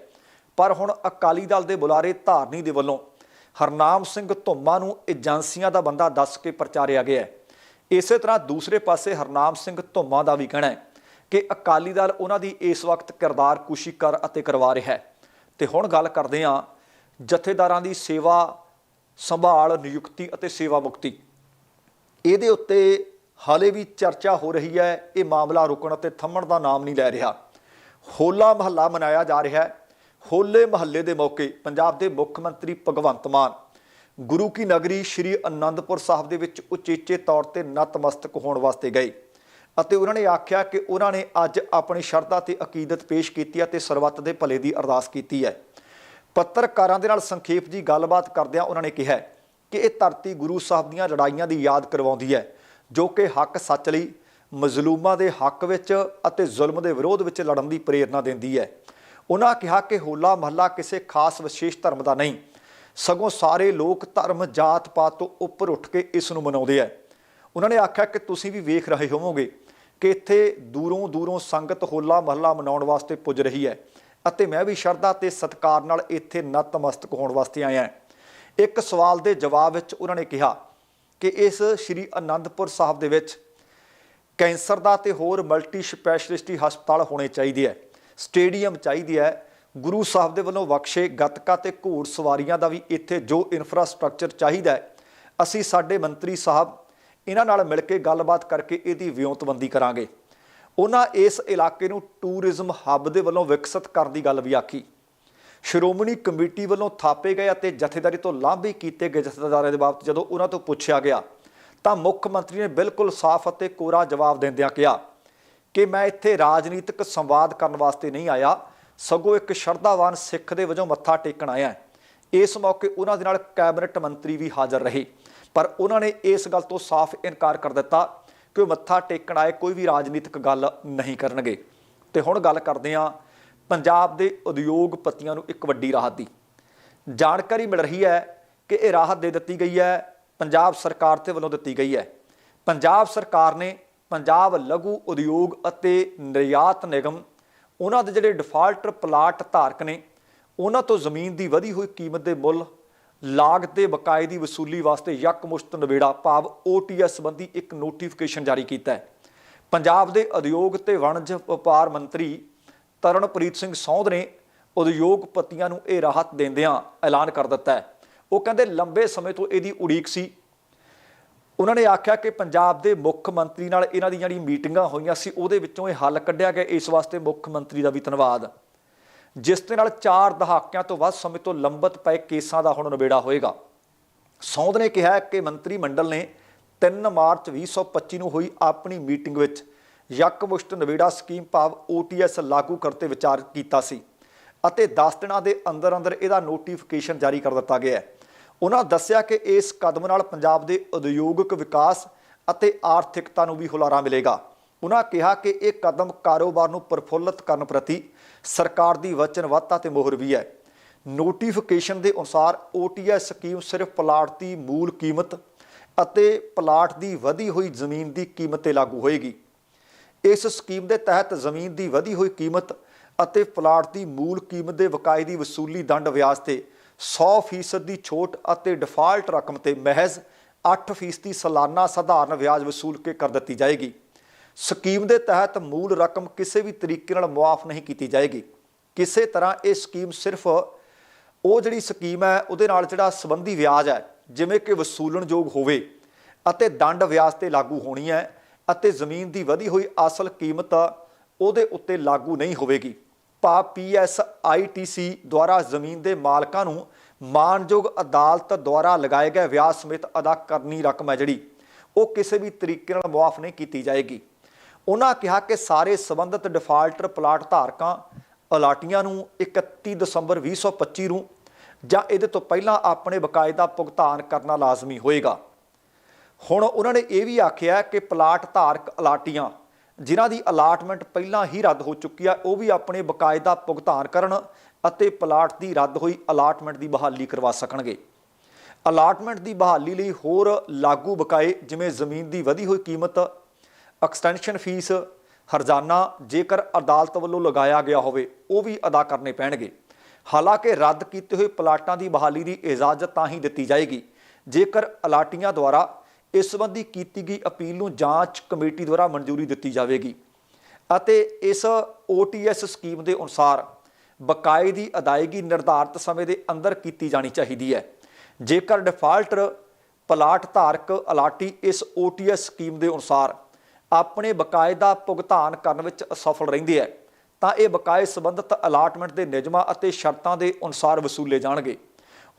ਪਰ ਹੁਣ ਅਕਾਲੀ ਦਲ ਦੇ ਬੁਲਾਰੇ ਧਾਰਨੀ ਦੇ ਵੱਲੋਂ ਹਰਨਾਮ ਸਿੰਘ ਧੁੰਮਾ ਨੂੰ ਏਜੰਸੀਆਂ ਦਾ ਬੰਦਾ ਦੱਸ ਕੇ ਪ੍ਰਚਾਰਿਆ ਗਿਆ ਹੈ ਇਸੇ ਤਰ੍ਹਾਂ ਦੂਸਰੇ ਪਾਸੇ ਹਰਨਾਮ ਸਿੰਘ ਧੁੰਮਾ ਦਾ ਵੀ ਕਹਿਣਾ ਹੈ ਕਿ ਅਕਾਲੀ ਦਲ ਉਹਨਾਂ ਦੀ ਇਸ ਵਕਤ ਕਿਰਦਾਰ ਕੁਸ਼ੀ ਕਰ ਅਤੇ ਕਰਵਾ ਰਿਹਾ ਹੈ। ਤੇ ਹੁਣ ਗੱਲ ਕਰਦੇ ਹਾਂ ਜਥੇਦਾਰਾਂ ਦੀ ਸੇਵਾ ਸੰਭਾਲ, ਨਿਯੁਕਤੀ ਅਤੇ ਸੇਵਾ ਮੁਕਤੀ। ਇਹਦੇ ਉੱਤੇ ਹਾਲੇ ਵੀ ਚਰਚਾ ਹੋ ਰਹੀ ਹੈ, ਇਹ ਮਾਮਲਾ ਰੁਕਣ ਅਤੇ ਥੰਮਣ ਦਾ ਨਾਮ ਨਹੀਂ ਲੈ ਰਿਹਾ। ਹੋਲਾ ਮਹੱਲਾ ਮਨਾਇਆ ਜਾ ਰਿਹਾ ਹੈ। ਹੋਲੇ ਮਹੱਲੇ ਦੇ ਮੌਕੇ ਪੰਜਾਬ ਦੇ ਮੁੱਖ ਮੰਤਰੀ ਭਗਵੰਤ ਮਾਨ ਗੁਰੂ ਕੀ ਨਗਰੀ ਸ੍ਰੀ ਅਨੰਦਪੁਰ ਸਾਹਿਬ ਦੇ ਵਿੱਚ ਉਚੇਚੇ ਤੌਰ ਤੇ ਨਤਮਸਤਕ ਹੋਣ ਵਾਸਤੇ ਗਏ ਅਤੇ ਉਹਨਾਂ ਨੇ ਆਖਿਆ ਕਿ ਉਹਨਾਂ ਨੇ ਅੱਜ ਆਪਣੀ ਸ਼ਰਧਾ ਤੇ ਅਕੀਦਤ ਪੇਸ਼ ਕੀਤੀ ਅਤੇ ਸਰਬੱਤ ਦੇ ਭਲੇ ਦੀ ਅਰਦਾਸ ਕੀਤੀ ਹੈ। ਪੱਤਰਕਾਰਾਂ ਦੇ ਨਾਲ ਸੰਖੇਪ ਜੀ ਗੱਲਬਾਤ ਕਰਦਿਆਂ ਉਹਨਾਂ ਨੇ ਕਿਹਾ ਕਿ ਇਹ ਧਰਤੀ ਗੁਰੂ ਸਾਹਿਬ ਦੀਆਂ ਲੜਾਈਆਂ ਦੀ ਯਾਦ ਕਰਵਾਉਂਦੀ ਹੈ, ਜੋ ਕਿ ਹੱਕ ਸੱਚ ਲਈ, ਮਜ਼ਲੂਮਾਂ ਦੇ ਹੱਕ ਵਿੱਚ ਅਤੇ ਜ਼ੁਲਮ ਦੇ ਵਿਰੋਧ ਵਿੱਚ ਲੜਨ ਦੀ ਪ੍ਰੇਰਣਾ ਦਿੰਦੀ ਹੈ। ਉਹਨਾਂ ਕਿਹਾ ਕਿ ਹੋਲਾ ਮਹੱਲਾ ਕਿਸੇ ਖਾਸ ਵਿਸ਼ੇਸ਼ ਧਰਮ ਦਾ ਨਹੀਂ ਸਗੋਂ ਸਾਰੇ ਲੋਕ ਧਰਮ, ਜਾਤ ਪਾਤ ਤੋਂ ਉੱਪਰ ਉੱਠ ਕੇ ਇਸ ਨੂੰ ਮਨਾਉਂਦੇ ਆ ਉਹਨਾਂ ਨੇ ਆਖਿਆ ਕਿ ਤੁਸੀਂ ਵੀ ਵੇਖ ਰਹੇ ਹੋਵੋਗੇ ਕਿ ਇੱਥੇ ਦੂਰੋਂ ਦੂਰੋਂ ਸੰਗਤ ਹੋਲਾ ਮਹੱਲਾ ਮਨਾਉਣ ਵਾਸਤੇ ਪੁੱਜ ਰਹੀ ਹੈ ਅਤੇ ਮੈਂ ਵੀ ਸ਼ਰਧਾ ਤੇ ਸਤਿਕਾਰ ਨਾਲ ਇੱਥੇ ਨਤਮਸਤਕ ਹੋਣ ਵਾਸਤੇ ਆਇਆ ਇੱਕ ਸਵਾਲ ਦੇ ਜਵਾਬ ਵਿੱਚ ਉਹਨਾਂ ਨੇ ਕਿਹਾ ਕਿ ਇਸ ਸ੍ਰੀ ਅਨੰਦਪੁਰ ਸਾਹਿਬ ਦੇ ਵਿੱਚ ਕੈਂਸਰ ਦਾ ਤੇ ਹੋਰ ਮਲਟੀ ਸਪੈਸ਼ਲਿਸਟੀ ਹਸਪਤਾਲ ਹੋਣੇ ਚਾਹੀਦੇ ਹੈ ਸਟੇਡੀਅਮ ਚਾਹੀਦੀ ਹੈ ਗੁਰੂ ਸਾਹਿਬ ਦੇ ਵੱਲੋਂ ਬਖਸ਼ੇ ਗੱਤਕਾ ਤੇ ਘੋੜ ਸਵਾਰੀਆਂ ਦਾ ਵੀ ਇੱਥੇ ਜੋ ਇਨਫਰਾਸਟ੍ਰਕਚਰ ਚਾਹੀਦਾ ਹੈ, ਅਸੀਂ ਸਾਡੇ ਮੰਤਰੀ ਸਾਹਿਬ ਇਹਨਾਂ ਨਾਲ ਮਿਲ ਕੇ ਗੱਲਬਾਤ ਕਰਕੇ ਇਹਦੀ ਵਿਉਂਤਬੰਦੀ ਕਰਾਂਗੇ। ਉਹਨਾਂ ਇਸ ਇਲਾਕੇ ਨੂੰ ਟੂਰਿਜ਼ਮ ਹੱਬ ਦੇ ਵੱਲੋਂ ਵਿਕਸਿਤ ਕਰਨ ਦੀ ਗੱਲ ਵੀ ਆਖੀ। ਸ਼੍ਰੋਮਣੀ ਕਮੇਟੀ ਵੱਲੋਂ ਥਾਪੇ ਗਏ ਅਤੇ ਜਥੇਦਾਰੀ ਤੋਂ ਲਾਂਭੇ ਕੀਤੇ ਗਏ ਜਥੇਦਾਰਾਂ ਦੇ ਬਾਬਤ ਜਦੋਂ ਉਹਨਾਂ ਤੋਂ ਪੁੱਛਿਆ ਗਿਆ, ਤਾਂ ਮੁੱਖ ਮੰਤਰੀ ਨੇ ਬਿਲਕੁਲ ਸਾਫ਼ ਅਤੇ ਕੋਰਾ ਜਵਾਬ ਦਿੰਦਿਆਂ ਕਿਹਾ ਕਿ ਮੈਂ ਇੱਥੇ ਰਾਜਨੀਤਿਕ ਸੰਵਾਦ ਕਰਨ ਵਾਸਤੇ ਨਹੀਂ ਆਇਆ ਸਗੋਂ ਇੱਕ ਸ਼ਰਧਾਵਾਨ ਸਿੱਖ ਦੇ ਵਜੋਂ ਮੱਥਾ ਟੇਕਣ ਆਇਆ ਇਸ ਮੌਕੇ ਉਹਨਾਂ ਦੇ ਨਾਲ ਕੈਬਨਿਟ ਮੰਤਰੀ ਵੀ ਹਾਜ਼ਰ ਰਹੇ। ਪਰ ਉਹਨਾਂ ਨੇ ਇਸ ਗੱਲ ਤੋਂ ਸਾਫ਼ ਇਨਕਾਰ ਕਰ ਦਿੱਤਾ ਕਿ ਉਹ ਮੱਥਾ ਟੇਕਣ ਆਏ ਕੋਈ ਵੀ ਰਾਜਨੀਤਿਕ ਗੱਲ ਨਹੀਂ ਕਰਨਗੇ। ਤੇ ਹੁਣ ਗੱਲ ਕਰਦੇ ਹਾਂ ਪੰਜਾਬ ਦੇ ਉਦਯੋਗਪਤੀਆਂ ਨੂੰ ਇੱਕ ਵੱਡੀ ਰਾਹਤ ਦੀ। ਜਾਣਕਾਰੀ ਮਿਲ ਰਹੀ ਹੈ ਕਿ ਇਹ ਰਾਹਤ ਦੇ ਦਿੱਤੀ ਗਈ ਹੈ, ਪੰਜਾਬ ਸਰਕਾਰ ਤੇ ਵੱਲੋਂ ਦਿੱਤੀ ਗਈ ਹੈ। ਪੰਜਾਬ ਸਰਕਾਰ ਨੇ ਪੰਜਾਬ ਲਘੂ ਉਦਯੋਗ ਅਤੇ ਨਿਰਯਾਤ ਨਿਗਮ ਉਹਨਾਂ ਦੇ ਜਿਹੜੇ ਡਿਫਾਲਟਰ ਪਲਾਟ ਧਾਰਕ ਨੇ, ਉਹਨਾਂ ਤੋਂ ਜ਼ਮੀਨ ਦੀ ਵਧੀ ਹੋਈ ਕੀਮਤ ਦੇ ਮੁੱਲ ਲਾਗਤ ਦੇ ਬਕਾਏ ਦੀ ਵਸੂਲੀ ਵਾਸਤੇ ਯਕਮੁਸ਼ਤ ਨਵੇੜਾ ਭਾਵ OTS ਸੰਬੰਧੀ ਇੱਕ ਨੋਟੀਫਿਕੇਸ਼ਨ ਜਾਰੀ ਕੀਤਾ ਹੈ। ਪੰਜਾਬ ਦੇ ਉਦਯੋਗ ਤੇ ਵਣਜ ਵਪਾਰ ਮੰਤਰੀ ਤਰਨਪ੍ਰੀਤ ਸਿੰਘ ਸੌਂਦ ਨੇ ਉਦਯੋਗਪਤੀਆਂ ਨੂੰ ਇਹ ਰਾਹਤ ਦਿੰਦਿਆਂ ਐਲਾਨ ਕਰ ਦਿੱਤਾ ਹੈ। ਉਹ ਕਹਿੰਦੇ, ਲੰਬੇ ਸਮੇਂ ਤੋਂ ਇਹਦੀ ਉਡੀਕ ਸੀ। ਉਹਨਾਂ ਨੇ ਆਖਿਆ ਕਿ ਪੰਜਾਬ ਦੇ ਮੁੱਖ ਮੰਤਰੀ ਨਾਲ ਇਹਨਾਂ ਦੀ ਜਿਹੜੀ ਮੀਟਿੰਗਾਂ ਹੋਈਆਂ ਸੀ, ਉਹਦੇ ਵਿੱਚੋਂ ਇਹ ਹੱਲ ਕੱਢਿਆ ਗਿਆ। ਇਸ ਵਾਸਤੇ ਮੁੱਖ ਮੰਤਰੀ ਦਾ ਵੀ ਧੰਨਵਾਦ। ਜਿਸ ਦੇ ਨਾਲ 4 ਦਹਾਕਿਆਂ ਤੋਂ ਵੱਧ ਸਮੇਂ ਤੋਂ ਲੰਬਤ ਪਏ ਕੇਸਾਂ ਦਾ ਹੁਣ ਨਿਬੇੜਾ ਹੋਏਗਾ। ਸੌਂਦ ਨੇ ਕਿਹਾ ਕਿ ਮੰਤਰੀ ਮੰਡਲ ਨੇ 3 ਮਾਰਚ 2025 ਨੂੰ ਹੋਈ ਆਪਣੀ ਮੀਟਿੰਗ ਵਿੱਚ ਯਕਮੁਸ਼ਤ ਨਿਬੇੜਾ ਸਕੀਮ ਭਾਵ OTS ਲਾਗੂ ਕਰਤੇ ਵਿਚਾਰ ਕੀਤਾ ਸੀ ਅਤੇ 10 ਦਿਨਾਂ ਦੇ ਅੰਦਰ ਅੰਦਰ ਇਹਦਾ ਨੋਟੀਫਿਕੇਸ਼ਨ ਜਾਰੀ ਕਰ ਦਿੱਤਾ ਗਿਆ ਹੈ। ਉਹਨਾਂ ਦੱਸਿਆ ਕਿ ਇਸ ਕਦਮ ਨਾਲ ਪੰਜਾਬ ਦੇ ਉਦਯੋਗਿਕ ਵਿਕਾਸ ਅਤੇ ਆਰਥਿਕਤਾ ਨੂੰ ਵੀ ਹੁਲਾਰਾ ਮਿਲੇਗਾ। ਉਹਨਾਂ ਕਿਹਾ ਕਿ ਇਹ ਕਦਮ ਕਾਰੋਬਾਰ ਨੂੰ ਪ੍ਰਫੁੱਲਤ ਕਰਨ ਪ੍ਰਤੀ ਸਰਕਾਰ ਦੀ ਵਚਨਬੱਧਤਾ ਤੇ ਮੋਹਰ ਵੀ ਹੈ। ਨੋਟੀਫਿਕੇਸ਼ਨ ਦੇ ਅਨੁਸਾਰ OTS ਸਕੀਮ ਸਿਰਫ ਪਲਾਟ ਦੀ ਮੂਲ ਕੀਮਤ ਅਤੇ ਪਲਾਟ ਦੀ ਵਧੀ ਹੋਈ ਜ਼ਮੀਨ ਦੀ ਕੀਮਤ ਤੇ ਲਾਗੂ ਹੋਏਗੀ। ਇਸ ਸਕੀਮ ਦੇ ਤਹਿਤ ਜ਼ਮੀਨ ਦੀ ਵਧੀ ਹੋਈ ਕੀਮਤ ਅਤੇ ਪਲਾਟ ਦੀ ਮੂਲ ਕੀਮਤ ਦੇ ਬਕਾਏ ਦੀ ਵਸੂਲੀ ਦੰਡ ਵਿਆਜ ਤੇ 100% ਦੀ ਛੋਟ ਅਤੇ ਡਿਫਾਲਟ ਰਕਮ ਤੇ ਮਹਿਜ਼ 8% ਦੀ ਸਾਲਾਨਾ ਸਧਾਰਨ ਵਿਆਜ ਵਸੂਲ ਕੇ ਕਰ ਦਿੱਤੀ ਜਾਏਗੀ। ਸਕੀਮ ਦੇ ਤਹਿਤ ਮੂਲ ਰਕਮ ਕਿਸੇ ਵੀ ਤਰੀਕੇ ਨਾਲ ਮੁਆਫ ਨਹੀਂ ਕੀਤੀ ਜਾਏਗੀ। ਕਿਸੇ ਤਰ੍ਹਾਂ ਇਹ ਸਕੀਮ ਸਿਰਫ ਉਹ ਜਿਹੜੀ ਸਕੀਮ ਹੈ, ਉਹਦੇ ਨਾਲ ਜਿਹੜਾ ਸੰਬੰਧੀ ਵਿਆਜ ਹੈ, ਜਿਵੇਂ ਕਿ ਵਸੂਲਣਯੋਗ ਹੋਵੇ ਅਤੇ ਦੰਡ ਵਿਆਜ ਤੇ ਲਾਗੂ ਹੋਣੀ ਹੈ ਅਤੇ ਜ਼ਮੀਨ ਦੀ ਵਧੀ ਹੋਈ ਅਸਲ ਕੀਮਤ ਉਹਦੇ ਉੱਤੇ ਲਾਗੂ ਨਹੀਂ ਹੋਵੇਗੀ। ਪਾ ਪੀਐਸਆਈਟੀਸੀ ਦੁਆਰਾ ਜ਼ਮੀਨ ਦੇ ਮਾਲਕਾਂ ਨੂੰ ਮਾਨਯੋਗ ਅਦਾਲਤ ਦੁਆਰਾ ਲਗਾਏ ਗਏ ਵਿਆਜ ਸਮੇਤ ਅਦਾ ਕਰਨੀ ਰਕਮ ਹੈ ਜਿਹੜੀ। ਉਹ ਕਿਸੇ ਵੀ ਤਰੀਕੇ ਨਾਲ ਮੁਆਫ ਨਹੀਂ ਕੀਤੀ ਜਾਏਗੀ। ਉਹਨਾਂ ਕਿਹਾ ਕਿ ਸਾਰੇ ਸਬੰਧਤ ਡਿਫਾਲਟਰ ਪਲਾਟ ਧਾਰਕਾਂ ਅਲਾਟੀਆਂ ਨੂੰ 31 ਦਸੰਬਰ 2025 ਨੂੰ ਜਾਂ ਇਹਦੇ ਤੋਂ ਪਹਿਲਾਂ ਆਪਣੇ ਬਕਾਏ ਦਾ ਭੁਗਤਾਨ ਕਰਨਾ ਲਾਜ਼ਮੀ ਹੋਏਗਾ। ਹੁਣ ਉਹਨਾਂ ਨੇ ਇਹ ਵੀ ਆਖਿਆ ਕਿ ਪਲਾਟ ਧਾਰਕ ਅਲਾਟੀਆਂ ਜਿਨ੍ਹਾਂ ਦੀ ਅਲਾਟਮੈਂਟ ਪਹਿਲਾਂ ਹੀ ਰੱਦ ਹੋ ਚੁੱਕੀ ਆ, ਉਹ ਵੀ ਆਪਣੇ ਬਕਾਏ ਦਾ ਭੁਗਤਾਨ ਕਰਨ ਅਤੇ ਪਲਾਟ ਦੀ ਰੱਦ ਹੋਈ ਅਲਾਟਮੈਂਟ ਦੀ ਬਹਾਲੀ ਕਰਵਾ ਸਕਣਗੇ। ਅਲਾਟਮੈਂਟ ਦੀ ਬਹਾਲੀ ਲਈ ਹੋਰ ਲਾਗੂ ਬਕਾਏ, ਜਿਵੇਂ ਜ਼ਮੀਨ ਦੀ ਵਧੀ ਹੋਈ ਕੀਮਤ ਐਕਸਟੈਂਸ਼ਨ ਫੀਸ ਹਰਜਾਨਾ, ਜੇਕਰ ਅਦਾਲਤ ਵੱਲੋਂ ਲਗਾਇਆ ਗਿਆ ਹੋਵੇ, ਉਹ ਵੀ ਅਦਾ ਕਰਨੇ ਪੈਣਗੇ। ਹਾਲਾਂਕਿ ਰੱਦ ਕੀਤੇ ਹੋਏ ਪਲਾਟਾਂ ਦੀ ਬਹਾਲੀ ਦੀ ਇਜਾਜ਼ਤ ਤਾਂ ਹੀ ਦਿੱਤੀ ਜਾਏਗੀ। ਜੇਕਰ ਅਲਾਟੀਆਂ ਦੁਆਰਾ ਇਸ ਸੰਬੰਧੀ ਕੀਤੀ ਗਈ ਅਪੀਲ ਨੂੰ ਜਾਂਚ ਕਮੇਟੀ ਦੁਆਰਾ ਮਨਜ਼ੂਰੀ ਦਿੱਤੀ ਜਾਵੇਗੀ ਅਤੇ ਇਸ OTS ਸਕੀਮ ਦੇ ਅਨੁਸਾਰ ਬਕਾਏ ਦੀ ਅਦਾਇਗੀ ਨਿਰਧਾਰਤ ਸਮੇਂ ਦੇ ਅੰਦਰ ਕੀਤੀ ਜਾਣੀ ਚਾਹੀਦੀ ਹੈ। ਜੇਕਰ ਡਿਫਾਲਟਰ ਪਲਾਟ ਧਾਰਕ ਅਲਾਟੀ ਇਸ OTS ਸਕੀਮ ਦੇ ਅਨੁਸਾਰ ਆਪਣੇ ਬਕਾਏ ਦਾ ਭੁਗਤਾਨ ਕਰਨ ਵਿੱਚ ਅਸਫਲ ਰਹਿੰਦੇ ਹੈ, ਤਾਂ ਇਹ ਬਕਾਏ ਸੰਬੰਧਿਤ ਅਲਾਟਮੈਂਟ ਦੇ ਨਿਯਮਾਂ ਅਤੇ ਸ਼ਰਤਾਂ ਦੇ ਅਨੁਸਾਰ ਵਸੂਲੇ ਜਾਣਗੇ।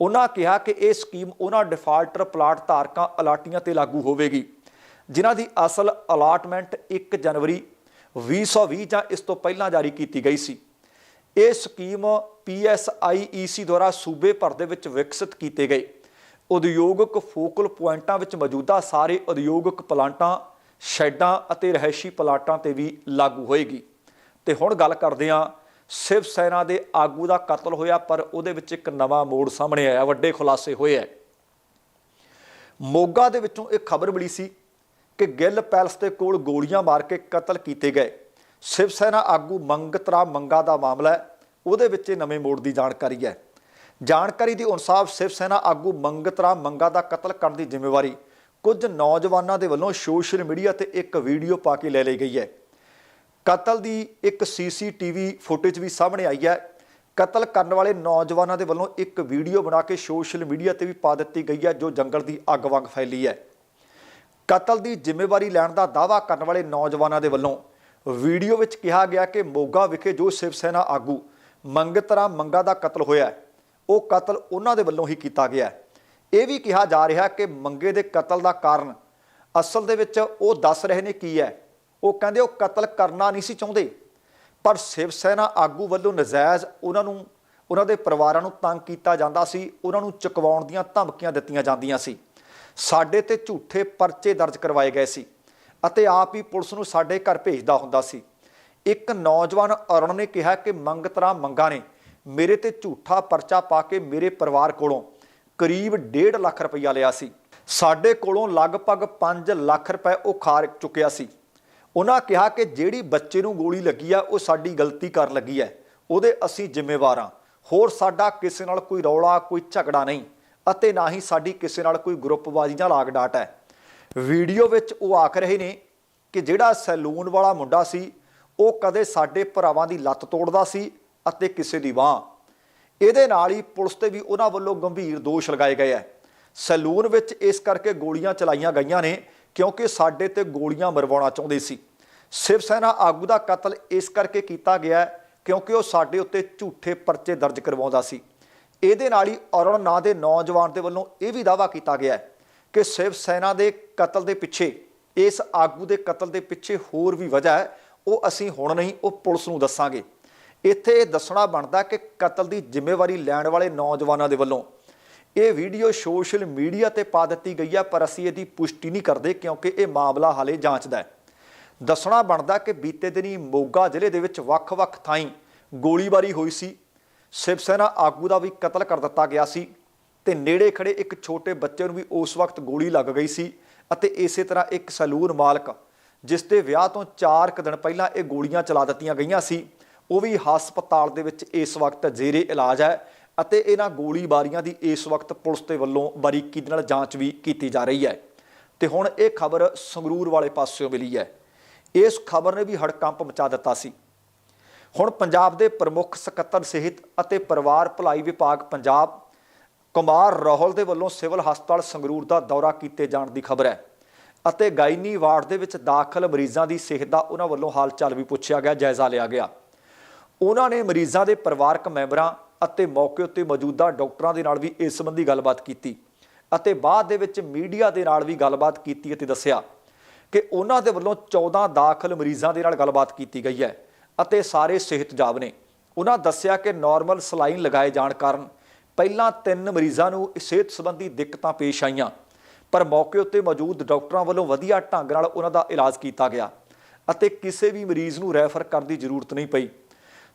ਉਹਨਾਂ ਕਿਹਾ ਕਿ ਇਹ ਸਕੀਮ ਉਹਨਾਂ ਡਿਫਾਲਟਰ ਪਲਾਟ ਧਾਰਕਾਂ ਅਲਾਟੀਆਂ ਤੇ ਲਾਗੂ ਹੋਵੇਗੀ, ਜਿਨ੍ਹਾਂ ਦੀ ਅਸਲ ਅਲਾਟਮੈਂਟ 1 ਜਨਵਰੀ 2020 ਜਾਂ ਇਸ ਤੋਂ ਪਹਿਲਾਂ ਜਾਰੀ ਕੀਤੀ ਗਈ ਸੀ। ਇਹ ਸਕੀਮ ਪੀਐਸਆਈਈਸੀ ਦੁਆਰਾ ਸੂਬੇ ਭਰ ਦੇ ਵਿੱਚ ਵਿਕਸਿਤ ਕੀਤੇ ਗਏ। ਉਦਯੋਗਿਕ ਫੋਕਲ ਪੁਆਇੰਟਾਂ ਵਿੱਚ ਮੌਜੂਦਾ ਸਾਰੇ ਉਦਯੋਗਿਕ ਪਲਾਂਟਾਂ, ਸ਼ੈਡਾਂ ਅਤੇ ਰਹਿائشੀ ਪਲਾਟਾਂ ਤੇ ਵੀ ਲਾਗੂ ਹੋਏਗੀ। ਤੇ ਹੁਣ ਗੱਲ ਕਰਦੇ ਹਾਂ ਸ਼ਿਵ ਸੈਨਾ ਦੇ ਆਗੂ ਦਾ ਕਤਲ ਹੋਇਆ, ਪਰ ਉਹਦੇ ਵਿੱਚ ਇੱਕ ਨਵਾਂ ਮੋੜ ਸਾਹਮਣੇ ਆਇਆ, ਵੱਡੇ ਖੁਲਾਸੇ ਹੋਏ ਹੈ। ਮੋਗਾ ਦੇ ਵਿੱਚੋਂ ਇੱਕ ਖਬਰ ਮਿਲੀ ਸੀ ਕਿ ਗਿੱਲ ਪੈਲਸ ਦੇ ਕੋਲ ਗੋਲੀਆਂ ਮਾਰ ਕੇ ਕਤਲ ਕੀਤੇ ਗਏ। ਸ਼ਿਵ ਸੈਨਾ ਆਗੂ ਮੰਗਤਰਾ ਮੰਗਾ ਦਾ ਮਾਮਲਾ ਹੈ, ਉਹਦੇ ਵਿੱਚ ਇਹ ਨਵੇਂ ਮੋੜ ਦੀ ਜਾਣਕਾਰੀ ਹੈ। ਜਾਣਕਾਰੀ ਦੇ ਅਨੁਸਾਰ ਸ਼ਿਵ ਸੈਨਾ ਆਗੂ ਮੰਗਤਰਾ ਮੰਗਾ ਦਾ ਕਤਲ ਕਰਨ ਦੀ ਜ਼ਿੰਮੇਵਾਰੀ ਕੁਝ ਨੌਜਵਾਨਾਂ ਦੇ ਵੱਲੋਂ ਸੋਸ਼ਲ ਮੀਡੀਆ ਤੇ ਇੱਕ ਵੀਡੀਓ ਪਾ ਕੇ ਲੈ ਲਈ ਗਈ ਹੈ। ਕਤਲ ਦੀ ਇੱਕ ਸੀਸੀਟੀਵੀ ਫੁਟੇਜ ਵੀ ਸਾਹਮਣੇ ਆਈ ਹੈ। ਕਤਲ ਕਰਨ ਵਾਲੇ ਨੌਜਵਾਨਾਂ ਦੇ ਵੱਲੋਂ ਇੱਕ ਵੀਡੀਓ ਬਣਾ ਕੇ ਸੋਸ਼ਲ ਮੀਡੀਆ ਤੇ ਵੀ ਪਾ ਦਿੱਤੀ ਗਈ ਹੈ, ਜੋ ਜੰਗਲ ਦੀ ਅੱਗ ਵਾਂਗ ਫੈਲੀ ਹੈ। ਕਤਲ ਦੀ ਜ਼ਿੰਮੇਵਾਰੀ ਲੈਣ ਦਾ ਦਾਅਵਾ ਕਰਨ ਵਾਲੇ ਨੌਜਵਾਨਾਂ ਦੇ ਵੱਲੋਂ ਵੀਡੀਓ ਵਿੱਚ ਕਿਹਾ ਗਿਆ ਕਿ ਮੋਗਾ ਵਿਖੇ ਜੋ ਸ਼ਿਵ ਸੈਨਾ ਆਗੂ ਮੰਗਤਰਾ ਮੰਗਾ ਦਾ ਕਤਲ ਹੋਇਆ ਉਹ ਕਤਲ ਉਹਨਾਂ ਦੇ ਵੱਲੋਂ ਹੀ ਕੀਤਾ ਗਿਆ ਇਹ ਵੀ ਕਿਹਾ ਜਾ ਰਿਹਾ ਕਿ ਮੰਗੇ ਦੇ ਕਤਲ ਦਾ ਕਾਰਨ ਅਸਲ ਦੇ ਵਿੱਚ ਉਹ ਦੱਸ ਰਹੇ ਨੇ ਕੀ ਹੈ। ਉਹ ਕਹਿੰਦੇ ਉਹ ਕਤਲ ਕਰਨਾ ਨਹੀਂ ਸੀ ਚਾਹੁੰਦੇ। ਪਰ ਸ਼ਿਵ ਸੈਨਾ ਆਗੂ ਵੱਲੋਂ ਨਜਾਇਜ਼ ਉਹਨਾਂ ਨੂੰ, ਉਹਨਾਂ ਦੇ ਪਰਿਵਾਰਾਂ ਨੂੰ ਤੰਗ ਕੀਤਾ ਜਾਂਦਾ ਸੀ, ਉਹਨਾਂ ਨੂੰ ਚੁਕਵਾਉਣ ਦੀਆਂ ਧਮਕੀਆਂ ਦਿੱਤੀਆਂ ਜਾਂਦੀਆਂ ਸੀ। ਸਾਡੇ ਤੇ ਝੂਠੇ ਪਰਚੇ ਦਰਜ ਕਰਵਾਏ ਗਏ ਸੀ ਅਤੇ ਆਪ ਹੀ ਪੁਲਿਸ ਨੂੰ ਸਾਡੇ ਘਰ ਭੇਜਦਾ ਹੁੰਦਾ ਸੀ। ਇੱਕ ਨੌਜਵਾਨ ਅਰੁਣ ਨੇ ਕਿਹਾ ਕਿ ਮੰਗਤਰਾ ਮੰਗਾ ਨੇ। ਮੇਰੇ ਤੇ ਝੂਠਾ ਪਰਚਾ ਪਾ ਕੇ ਮੇਰੇ ਪਰਿਵਾਰ ਕੋਲੋਂ ਕਰੀਬ 1.5 ਲੱਖ ਰੁਪਈਆ ਲਿਆ ਸੀ। ਸਾਡੇ ਕੋਲੋਂ ਲਗਭਗ 5 ਲੱਖ ਰੁਪਏ ਉਹ ਖਾ ਚੁੱਕਿਆ ਸੀ। ਉਹਨਾਂ ਕਿਹਾ ਕਿ ਜਿਹੜੀ ਬੱਚੇ ਨੂੰ ਗੋਲੀ ਲੱਗੀ ਆ, ਉਹ ਸਾਡੀ ਗਲਤੀ ਕਰਨ ਲੱਗੀ ਹੈ। ਉਹਦੇ ਅਸੀਂ ਜ਼ਿੰਮੇਵਾਰ ਹਾਂ। ਹੋਰ ਸਾਡਾ ਕਿਸੇ ਨਾਲ ਕੋਈ ਰੌਲਾ, ਕੋਈ ਝਗੜਾ ਨਹੀਂ ਅਤੇ ਨਾ ਹੀ ਸਾਡੀ ਕਿਸੇ ਨਾਲ ਕੋਈ ਗਰੁੱਪਬਾਜ਼ੀ ਜਾਂ ਲਾਗ ਡਾਟ ਹੈ। ਵੀਡੀਓ ਵਿੱਚ ਉਹ ਆਖ ਰਹੇ ਨੇ ਕਿ ਜਿਹੜਾ ਸੈਲੂਨ ਵਾਲਾ ਮੁੰਡਾ ਸੀ, ਉਹ ਕਦੇ ਸਾਡੇ ਭਰਾਵਾਂ ਦੀ ਲੱਤ ਤੋੜਦਾ ਸੀ ਅਤੇ ਕਿਸੇ ਦੀ ਬਾਹ। ਇਹਦੇ ਨਾਲ ਹੀ ਪੁਲਿਸ ਤੇ ਵੀ ਉਹਨਾਂ ਵੱਲੋਂ ਗੰਭੀਰ ਦੋਸ਼ ਲਗਾਏ ਗਏ ਹੈ। ਸੈਲੂਨ ਵਿੱਚ ਇਸ ਕਰਕੇ ਗੋਲੀਆਂ ਚਲਾਈਆਂ ਗਈਆਂ ਨੇ ਕਿਉਂਕਿ ਸਾਡੇ ਤੇ ਗੋਲੀਆਂ ਮਰਵਾਉਣਾ ਚਾਹੁੰਦੇ ਸੀ। ਸ਼ਿਵ ਸੈਨਾ ਆਗੂ ਦਾ ਕਤਲ ਇਸ ਕਰਕੇ ਕੀਤਾ ਗਿਆ ਕਿਉਂਕਿ ਉਹ ਸਾਡੇ ਉੱਤੇ ਝੂਠੇ ਪਰਚੇ ਦਰਜ ਕਰਵਾਉਂਦਾ ਸੀ। ਇਹਦੇ ਨਾਲ ਹੀ ਅਰੁਣ ਨਾਂ ਦੇ ਨੌਜਵਾਨ ਦੇ ਵੱਲੋਂ ਇਹ ਵੀ ਦਾਅਵਾ ਕੀਤਾ ਗਿਆ ਕਿ ਸ਼ਿਵ ਸੈਨਾ ਦੇ ਕਤਲ ਦੇ ਪਿੱਛੇ, ਇਸ ਆਗੂ ਦੇ ਕਤਲ ਦੇ ਪਿੱਛੇ ਹੋਰ ਵੀ ਵਜ੍ਹਾ ਹੈ, ਉਹ ਅਸੀਂ ਹੁਣ ਨਹੀਂ, ਉਹ ਪੁਲਿਸ ਨੂੰ ਦੱਸਾਂਗੇ। ਇੱਥੇ ਇਹ ਦੱਸਣਾ ਬਣਦਾ ਕਿ ਕਤਲ ਦੀ ਜ਼ਿੰਮੇਵਾਰੀ ਲੈਣ ਵਾਲੇ ਨੌਜਵਾਨਾਂ ਦੇ ਵੱਲੋਂ। ਇਹ ਵੀਡੀਓ ਸੋਸ਼ਲ ਮੀਡੀਆ ਤੇ ਪਾ ਦਿੱਤੀ ਗਈ ਹੈ, ਪਰ ਅਸੀਂ ਇਹਦੀ ਪੁਸ਼ਟੀ ਨਹੀਂ ਕਰਦੇ ਕਿਉਂਕਿ ਇਹ ਮਾਮਲਾ ਹਾਲੇ ਜਾਂਚ ਦਾ ਹੈ। ਦੱਸਣਾ ਬਣਦਾ ਕਿ ਬੀਤੇ ਦਿਨੀ ਮੋਗਾ ਜ਼ਿਲ੍ਹੇ ਦੇ ਵਿੱਚ ਵੱਖ-ਵੱਖ ਥਾਈਂ ਗੋਲੀਬਾਰੀ ਹੋਈ ਸੀ। ਸ਼ਿਵ ਸੈਨਾ ਆਗੂ ਦਾ ਵੀ ਕਤਲ ਕਰ ਦਿੱਤਾ ਗਿਆ ਸੀ ਤੇ ਨੇੜੇ ਖੜੇ ਇੱਕ ਛੋਟੇ ਬੱਚੇ ਨੂੰ ਵੀ ਉਸ ਵਕਤ ਗੋਲੀ ਲੱਗ ਗਈ ਸੀ ਅਤੇ ਇਸੇ ਤਰ੍ਹਾਂ ਇੱਕ ਸੈਲੂਨ ਮਾਲਕ, ਜਿਸ ਦੇ ਵਿਆਹ ਤੋਂ 4 ਕੁ ਦਿਨ ਪਹਿਲਾਂ ਇਹ ਗੋਲੀਆਂ ਚਲਾ ਦਿੱਤੀਆਂ ਗਈਆਂ ਸੀ, ਉਹ ਵੀ ਹਸਪਤਾਲ ਦੇ ਵਿੱਚ ਇਸ ਵਕਤ ਜ਼ੇਰੇ ਇਲਾਜ ਹੈ ਅਤੇ ਇਹਨਾਂ ਗੋਲੀਬਾਰੀਆਂ ਦੀ ਇਸ ਵਕਤ ਪੁਲਿਸ ਦੇ ਵੱਲੋਂ ਬਾਰੀਕੀ ਦੇ ਨਾਲ ਜਾਂਚ ਵੀ ਕੀਤੀ ਜਾ ਰਹੀ ਹੈ। ਤੇ ਹੁਣ ਇਹ ਖਬਰ ਸੰਗਰੂਰ ਵਾਲੇ ਪਾਸਿਓਂ ਮਿਲੀ ਹੈ। ਇਸ ਖਬਰ ਨੇ ਵੀ ਹੜਕੰਪ ਮਚਾ ਦਿੱਤਾ ਸੀ। ਹੁਣ ਪੰਜਾਬ ਦੇ ਪ੍ਰਮੁੱਖ ਸਕੱਤਰ ਸਿਹਤ ਅਤੇ ਪਰਿਵਾਰ ਭਲਾਈ ਵਿਭਾਗ ਪੰਜਾਬ, ਕੁਮਾਰ ਰਾਹੁਲ ਦੇ ਵੱਲੋਂ ਸਿਵਲ ਹਸਪਤਾਲ ਸੰਗਰੂਰ ਦਾ ਦੌਰਾ ਕੀਤੇ ਜਾਣ ਦੀ ਖਬਰ ਹੈ ਅਤੇ ਗਾਇਨੀ ਵਾਰਡ ਦੇ ਵਿੱਚ ਦਾਖਲ ਮਰੀਜ਼ਾਂ ਦੀ ਸਿਹਤ ਦਾ ਉਹਨਾਂ ਵੱਲੋਂ ਹਾਲ ਚਾਲ ਵੀ ਪੁੱਛਿਆ ਗਿਆ, ਜਾਇਜ਼ਾ ਲਿਆ ਗਿਆ। ਉਹਨਾਂ ਨੇ ਮਰੀਜ਼ਾਂ ਦੇ ਪਰਿਵਾਰਕ ਮੈਂਬਰਾਂ ਅਤੇ ਮੌਕੇ ਉੱਤੇ ਮੌਜੂਦਾ ਡਾਕਟਰਾਂ ਦੇ ਨਾਲ ਵੀ ਇਸ ਸੰਬੰਧੀ ਗੱਲਬਾਤ ਕੀਤੀ ਅਤੇ ਬਾਅਦ ਦੇ ਵਿੱਚ ਮੀਡੀਆ ਦੇ ਨਾਲ ਵੀ ਗੱਲਬਾਤ ਕੀਤੀ ਅਤੇ ਦੱਸਿਆ। ਕਿ ਉਹਨਾਂ ਦੇ ਵੱਲੋਂ 14 ਦਾਖਲ ਮਰੀਜ਼ਾਂ ਦੇ ਨਾਲ ਗੱਲਬਾਤ ਕੀਤੀ ਗਈ ਹੈ ਅਤੇ ਸਾਰੇ ਸਿਹਤਜਾਬ ਨੇ। ਉਹਨਾਂ ਦੱਸਿਆ ਕਿ ਨਾਰਮਲ ਸਲਾਈਨ ਲਗਾਏ ਜਾਣ ਕਾਰਨ ਪਹਿਲਾਂ ਤਿੰਨ ਮਰੀਜ਼ਾਂ ਨੂੰ ਸਿਹਤ ਸੰਬੰਧੀ ਦਿੱਕਤਾਂ ਪੇਸ਼ ਆਈਆਂ, ਪਰ ਮੌਕੇ ਉੱਤੇ ਮੌਜੂਦ ਡਾਕਟਰਾਂ ਵੱਲੋਂ ਵਧੀਆ ਢੰਗ ਨਾਲ ਉਹਨਾਂ ਦਾ ਇਲਾਜ ਕੀਤਾ ਗਿਆ ਅਤੇ ਕਿਸੇ ਵੀ ਮਰੀਜ਼ ਨੂੰ ਰੈਫਰ ਕਰਨ ਦੀ ਜ਼ਰੂਰਤ ਨਹੀਂ ਪਈ।